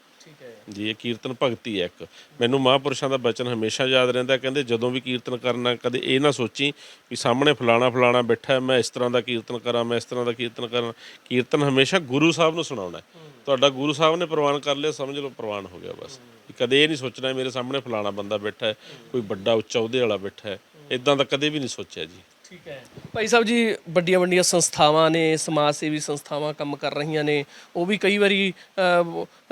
ਜੀ ਇਹ ਕੀਰਤਨ ਭਗਤੀ ਹੈ ਇੱਕ। ਮੈਨੂੰ ਮਹਾਂਪੁਰਸ਼ਾਂ ਦਾ ਬਚਨ ਹਮੇਸ਼ਾ ਯਾਦ ਰਹਿੰਦਾ ਕਹਿੰਦੇ ਜਦੋਂ ਵੀ ਕੀਰਤਨ ਕਰਨਾ ਕਦੇ ਇਹ ਨਾ ਸੋਚੀ ਵੀ ਸਾਹਮਣੇ ਫਲਾਣਾ ਫਲਾਣਾ ਬੈਠਾ ਹੈ, ਮੈਂ ਇਸ ਤਰ੍ਹਾਂ ਦਾ ਕੀਰਤਨ ਕਰਾਂ ਮੈਂ ਇਸ ਤਰ੍ਹਾਂ ਦਾ ਕੀਰਤਨ ਕਰਾਂ। ਕੀਰਤਨ ਹਮੇਸ਼ਾ ਗੁਰੂ ਸਾਹਿਬ ਨੂੰ ਸੁਣਾਉਣਾ ਹੈ। ਤੁਹਾਡਾ ਗੁਰੂ ਸਾਹਿਬ ਨੇ ਪ੍ਰਵਾਨ ਕਰ ਲਿਆ ਸਮਝ ਲਓ ਪ੍ਰਵਾਨ ਹੋ ਗਿਆ ਬਸ। ਕਦੇ ਇਹ ਨਹੀਂ ਸੋਚਣਾ ਮੇਰੇ ਸਾਹਮਣੇ ਫਲਾਣਾ ਬੰਦਾ ਬੈਠਾ ਹੈ ਕੋਈ ਵੱਡਾ ਉੱਚਾ ਉਹਦੇ ਵਾਲਾ ਬੈਠਾ ਹੈ। ਇਦਾਂ ਦਾ ਕਦੇ ਵੀ ਨਹੀਂ ਸੋਚਿਆ ਜੀ। ਠੀਕ ਹੈ। ਭਾਈ ਸਾਹਿਬ ਜੀ ਵੱਡੀਆਂ ਵੱਡੀਆਂ ਸੰਸਥਾਵਾਂ ਨੇ ਸਮਾਜ ਸੇਵੀ ਸੰਸਥਾਵਾਂ ਕੰਮ ਕਰ ਰਹੀਆਂ ਨੇ ਉਹ ਵੀ ਕਈ ਵਾਰੀ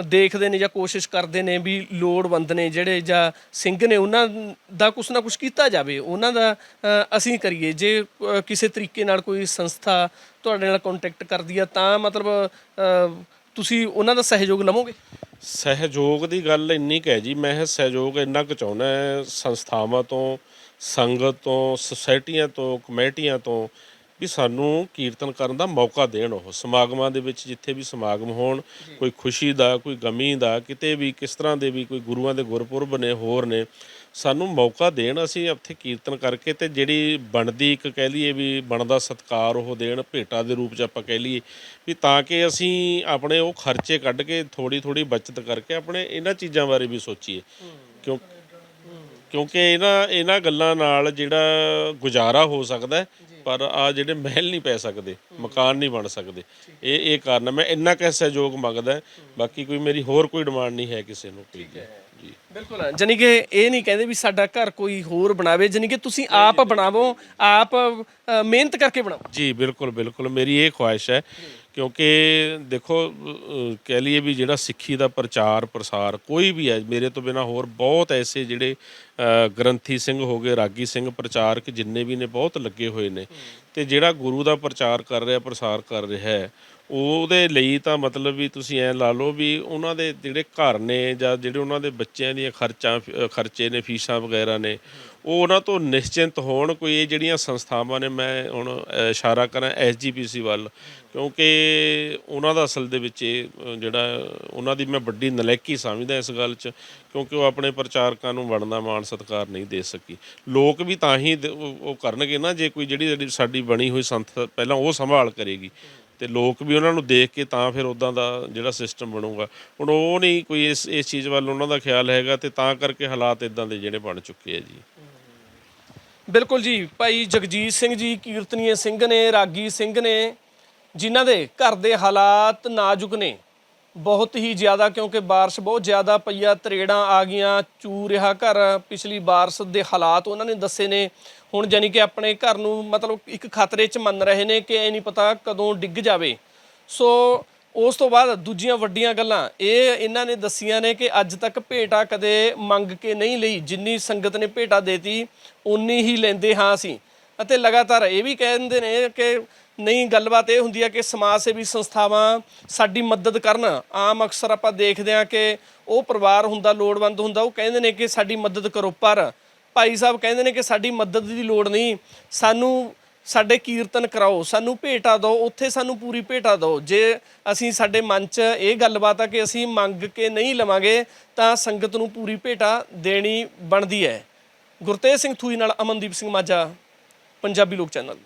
ਦੇਖਦੇ ਨੇ ਜਾਂ ਕੋਸ਼ਿਸ਼ ਕਰਦੇ ਨੇ ਵੀ ਲੋੜਵੰਦ ਨੇ ਜਿਹੜੇ ਜਾਂ ਸਿੰਘ ਨੇ ਉਹਨਾਂ ਦਾ ਕੁਛ ਨਾ ਕੁਛ ਕੀਤਾ ਜਾਵੇ। ਉਹਨਾਂ ਦਾ ਅਸੀਂ ਕਰੀਏ। ਜੇ ਕਿਸੇ ਤਰੀਕੇ ਨਾਲ ਕੋਈ ਸੰਸਥਾ ਤੁਹਾਡੇ ਨਾਲ ਕੰਟੈਕਟ ਕਰਦੀ ਆ ਤਾਂ ਮਤਲਬ ਅਹ, ਤੁਸੀਂ ਉਹਨਾਂ ਦਾ ਸਹਿਯੋਗ ਲਵੋਗੇ? ਸਹਿਯੋਗ ਦੀ ਗੱਲ ਇੰਨੀ ਕੁ ਹੈ ਜੀ, ਮੈਂ ਇਹ ਸਹਿਯੋਗ ਇੰਨਾ ਕੁ ਚਾਹੁੰਦਾ ਹੈ ਸੰਸਥਾਵਾਂ ਤੋਂ, ਸੰਗਤ ਤੋਂ, ਸੁਸਾਇਟੀਆਂ ਤੋਂ, ਕਮੇਟੀਆਂ ਤੋਂ ਵੀ ਸਾਨੂੰ ਕੀਰਤਨ ਕਰਨ ਦਾ ਮੌਕਾ ਦੇਣ ਉਹ, ਸਮਾਗਮਾਂ ਦੇ ਵਿੱਚ ਜਿੱਥੇ ਵੀ ਸਮਾਗਮ ਹੋਣ, ਕੋਈ ਖੁਸ਼ੀ ਦਾ, ਕੋਈ ਗਮੀ ਦਾ, ਕਿਤੇ ਵੀ ਕਿਸ ਤਰ੍ਹਾਂ ਦੇ ਵੀ ਕੋਈ ਗੁਰੂਆਂ ਦੇ ਗੁਰਪੁਰਬ ਨੇ, ਹੋਰ ਨੇ ਸਾਨੂੰ ਮੌਕਾ ਦੇਣ ਅਸੀਂ ਉੱਥੇ ਕੀਰਤਨ ਕਰਕੇ ਤੇ ਜਿਹੜੀ ਬਣਦੀ ਇੱਕ ਕਹਿ ਲਈਏ ਵੀ ਬਣਦਾ ਸਤਕਾਰ ਉਹ ਦੇਣ ਭੇਟਾ ਦੇ ਰੂਪ ਚ ਆਪਾਂ ਕਹਿ ਲਈਏ ਵੀ ਤਾਂ ਕਿ ਅਸੀਂ ਆਪਣੇ ਉਹ ਖਰਚੇ ਕੱਢ ਕੇ ਥੋੜੀ ਥੋੜੀ ਬਚਤ ਕਰਕੇ ਆਪਣੇ ਇਹਨਾਂ ਚੀਜ਼ਾਂ ਬਾਰੇ ਵੀ ਸੋਚੀਏ। ਕਿਉਂ ਕਿਉਂਕਿ ਇਹਨਾਂ ਇਹਨਾਂ ਗੱਲਾਂ ਨਾਲ ਜਿਹੜਾ ਗੁਜ਼ਾਰਾ ਹੋ ਸਕਦਾ ਪਰ ਆ ਜਿਹੜੇ ਮਹਿਲ ਨਹੀਂ ਪੈ ਸਕਦੇ ਮਕਾਨ ਨਹੀਂ ਬਣ ਸਕਦੇ। ਇਹ ਇਹ ਕਾਰਨ। ਮੈਂ ਇੰਨਾ ਕੁ ਸਹਿਯੋਗ ਮੰਗਦਾ ਬਾਕੀ ਕੋਈ ਮੇਰੀ ਹੋਰ ਕੋਈ ਡਿਮਾਂਡ ਨਹੀਂ ਹੈ ਕਿਸੇ ਨੂੰ। ਕੋਈ ਜੀ। ਬਿਲਕੁਲ ਜਾਨੀ ਕਿ ਇਹ ਨਹੀਂ ਕਹਿੰਦੇ ਵੀ ਸਾਡਾ ਘਰ ਕੋਈ ਹੋਰ ਬਣਾਵੇ ਜਾਨੀ ਕਿ ਤੁਸੀਂ ਆਪ ਬਣਾਵੋ ਆਪ ਅ, ਮਿਹਨਤ ਕਰਕੇ ਬਣਾਓ। ਜੀ ਬਿਲਕੁਲ ਬਿਲਕੁਲ। ਮੇਰੀ ਇਹ ਖੁਆਇਸ਼ ਹੈ ਕਿਉਂਕਿ ਦੇਖੋ ਅਹ, ਕਹਿ ਲਈਏ ਵੀ ਜਿਹੜਾ ਸਿੱਖੀ ਦਾ ਪ੍ਰਚਾਰ ਪ੍ਰਸਾਰ ਕੋਈ ਵੀ ਹੈ ਮੇਰੇ ਤੋਂ ਬਿਨਾ ਹੋਰ ਬਹੁਤ ਐਸੇ ਜਿਹੜੇ ਅਹ, ਗ੍ਰੰਥੀ ਸਿੰਘ ਹੋ ਗਏ ਰਾਗੀ ਸਿੰਘ ਪ੍ਰਚਾਰਕ ਜਿੰਨੇ ਵੀ ਨੇ ਬਹੁਤ ਲੱਗੇ ਹੋਏ ਨੇ। ਤੇ ਜਿਹੜਾ ਗੁਰੂ ਦਾ ਪ੍ਰਚਾਰ ਕਰ ਰਿਹਾ ਪ੍ਰਸਾਰ ਕਰ ਰਿਹਾ ਹੈ ਉਹਦੇ ਲਈ ਤਾਂ ਮਤਲਬ ਵੀ ਤੁਸੀਂ ਐ ਲਾ ਲਓ ਵੀ ਉਹਨਾਂ ਦੇ ਜਿਹੜੇ ਘਰ ਨੇ ਜਾਂ ਜਿਹੜੇ ਉਹਨਾਂ ਦੇ ਬੱਚਿਆਂ ਦੀਆਂ ਖਰਚਾਂ ਖਰਚੇ ਨੇ, ਫੀਸਾਂ ਵਗੈਰਾ ਨੇ, ਉਹ ਉਹਨਾਂ ਤੋਂ ਨਿਸ਼ਚਿੰਤ ਹੋਣ ਕੋਈ ਇਹ ਜਿਹੜੀਆਂ ਸੰਸਥਾਵਾਂ ਨੇ, ਮੈਂ ਹੁਣ ਇਸ਼ਾਰਾ ਕਰਾਂ ਐਸਜੀਪੀਸੀ ਵੱਲ, ਕਿਉਂਕਿ ਉਹਨਾਂ ਦਾ ਅਸਲ ਦੇ ਵਿੱਚ ਇਹ ਜਿਹੜਾ ਉਹਨਾਂ ਦੀ ਮੈਂ ਵੱਡੀ ਨਲਾਇਕੀ ਸਮਝਦਾ ਇਸ ਗੱਲ 'ਚ, ਕਿਉਂਕਿ ਉਹ ਆਪਣੇ ਪ੍ਰਚਾਰਕਾਂ ਨੂੰ ਵੜਨਾ ਮਾਣ ਸਤਿਕਾਰ ਨਹੀਂ ਦੇ ਸਕੀ। ਲੋਕ ਵੀ ਤਾਂ ਹੀ ਉਹ ਕਰਨਗੇ ਨਾ, ਜੇ ਕੋਈ ਜਿਹੜੀ ਜਿਹੜੀ ਸਾਡੀ ਬਣੀ ਹੋਈ ਸੰਸਥਾ ਪਹਿਲਾਂ ਉਹ ਸੰਭਾਲ ਕਰੇਗੀ। ਤੇ ਲੋਕ ਵੀ ਉਹਨਾਂ ਨੂੰ ਦੇਖ ਕੇ ਤਾਂ ਫਿਰ ਉਦਾਂ ਦਾ ਜਿਹੜਾ ਸਿਸਟਮ ਬਣੂਗਾ। ਹੁਣ ਉਹ ਨਹੀਂ ਕੋਈ ਇਸ ਇਸ ਚੀਜ਼ ਵੱਲ ਉਹਨਾਂ ਦਾ ਖਿਆਲ ਹੈਗਾ ਤੇ ਤਾਂ ਕਰਕੇ ਹਾਲਾਤ ਇਦਾਂ ਦੇ ਜਿਹੜੇ ਬਣ ਚੁੱਕੇ ਆ ਜੀ। ਬਿਲਕੁਲ ਜੀ, ਭਾਈ ਜਗਜੀਤ ਸਿੰਘ ਜੀ, ਕੀਰਤਨੀਏ ਸਿੰਘ ਨੇ, ਰਾਗੀ ਸਿੰਘ ਨੇ, ਜਿਨ੍ਹਾਂ ਦੇ ਘਰ ਦੇ ਹਾਲਾਤ ਨਾਜ਼ੁਕ ਨੇ। ਬਹੁਤ ਹੀ ਜ਼ਿਆਦਾ, ਕਿਉਂਕਿ ਬਾਰਿਸ਼ ਬਹੁਤ ਜ਼ਿਆਦਾ ਪਈਆ ਤਰੇੜਾਂ ਆ ਗਈਆਂ ਚੂ ਰਿਹਾ ਘਰ, ਪਿਛਲੀ ਬਾਰਿਸ਼ ਦੇ ਹਾਲਾਤ ਉਹਨਾਂ ਨੇ ਦੱਸੇ ਨੇ। ਹੁਣ ਜਾਨੀ ਕਿ ਆਪਣੇ ਘਰ ਨੂੰ ਮਤਲਬ ਇੱਕ ਖਤਰੇ 'ਚ ਮੰਨ ਰਹੇ ਨੇ ਕਿ ਇਹ ਨਹੀਂ ਪਤਾ ਕਦੋਂ ਡਿੱਗ ਜਾਵੇ। ਸੋ ਉਸ ਤੋਂ ਬਾਅਦ ਦੂਜੀਆਂ ਵੱਡੀਆਂ ਗੱਲਾਂ, ਇਹ ਇਹਨਾਂ ਨੇ ਦੱਸੀਆਂ ਨੇ ਕਿ ਅੱਜ ਤੱਕ ਭੇਟਾ ਕਦੇ ਮੰਗ ਕੇ ਨਹੀਂ ਲਈ। ਜਿੰਨੀ ਸੰਗਤ ਨੇ ਭੇਟਾ ਦੇਤੀ ਉਨੀ ਹੀ ਲੈਂਦੇ ਹਾਂ ਅਸੀਂ। ਅਤੇ ਲਗਾਤਾਰ ਇਹ ਵੀ ਕਹਿੰਦੇ ਨੇ ਕਿ ਨਹੀਂ, ਗੱਲਬਾਤ ਇਹ ਹੁੰਦੀ ਹੈ ਕਿ ਸਮਾਜ ਸੇਵੀ ਸੰਸਥਾਵਾਂ ਸਾਡੀ ਮਦਦ ਕਰਨ। ਆਮ ਅਕਸਰ ਆਪਾਂ ਦੇਖਦੇ ਹਾਂ ਕਿ ਉਹ ਪਰਿਵਾਰ ਹੁੰਦਾ, ਲੋੜਵੰਦ ਹੁੰਦਾ, ਉਹ ਕਹਿੰਦੇ ਨੇ ਕਿ ਸਾਡੀ ਮਦਦ ਕਰੋ ਪਰ ਭਾਈ ਸਾਹਿਬ ਕਹਿੰਦੇ ਨੇ ਕਿ ਸਾਡੀ ਮਦਦ ਦੀ ਲੋੜ ਨਹੀਂ। ਸਾਨੂੰ ਸਾਡੇ ਕੀਰਤਨ ਕਰਾਓ, ਸਾਨੂੰ ਭੇਟਾ ਦਿਓ, ਉੱਥੇ ਸਾਨੂੰ ਪੂਰੀ ਭੇਟਾ ਦਿਓ। ਜੇ ਅਸੀਂ ਸਾਡੇ ਮਨ 'ਚ ਇਹ ਗੱਲਬਾਤ ਆ ਕਿ ਅਸੀਂ ਮੰਗ ਕੇ ਨਹੀਂ ਲਵਾਂਗੇ, ਤਾਂ ਸੰਗਤ ਨੂੰ ਪੂਰੀ ਭੇਟਾ ਦੇਣੀ ਬਣਦੀ ਹੈ। ਗੁਰਤੇਜ ਸਿੰਘ ਥੂਈ ਨਾਲ ਅਮਨਦੀਪ ਸਿੰਘ ਮਾਝਾ, ਪੰਜਾਬੀ ਲੋਕ ਚੈਨਲ।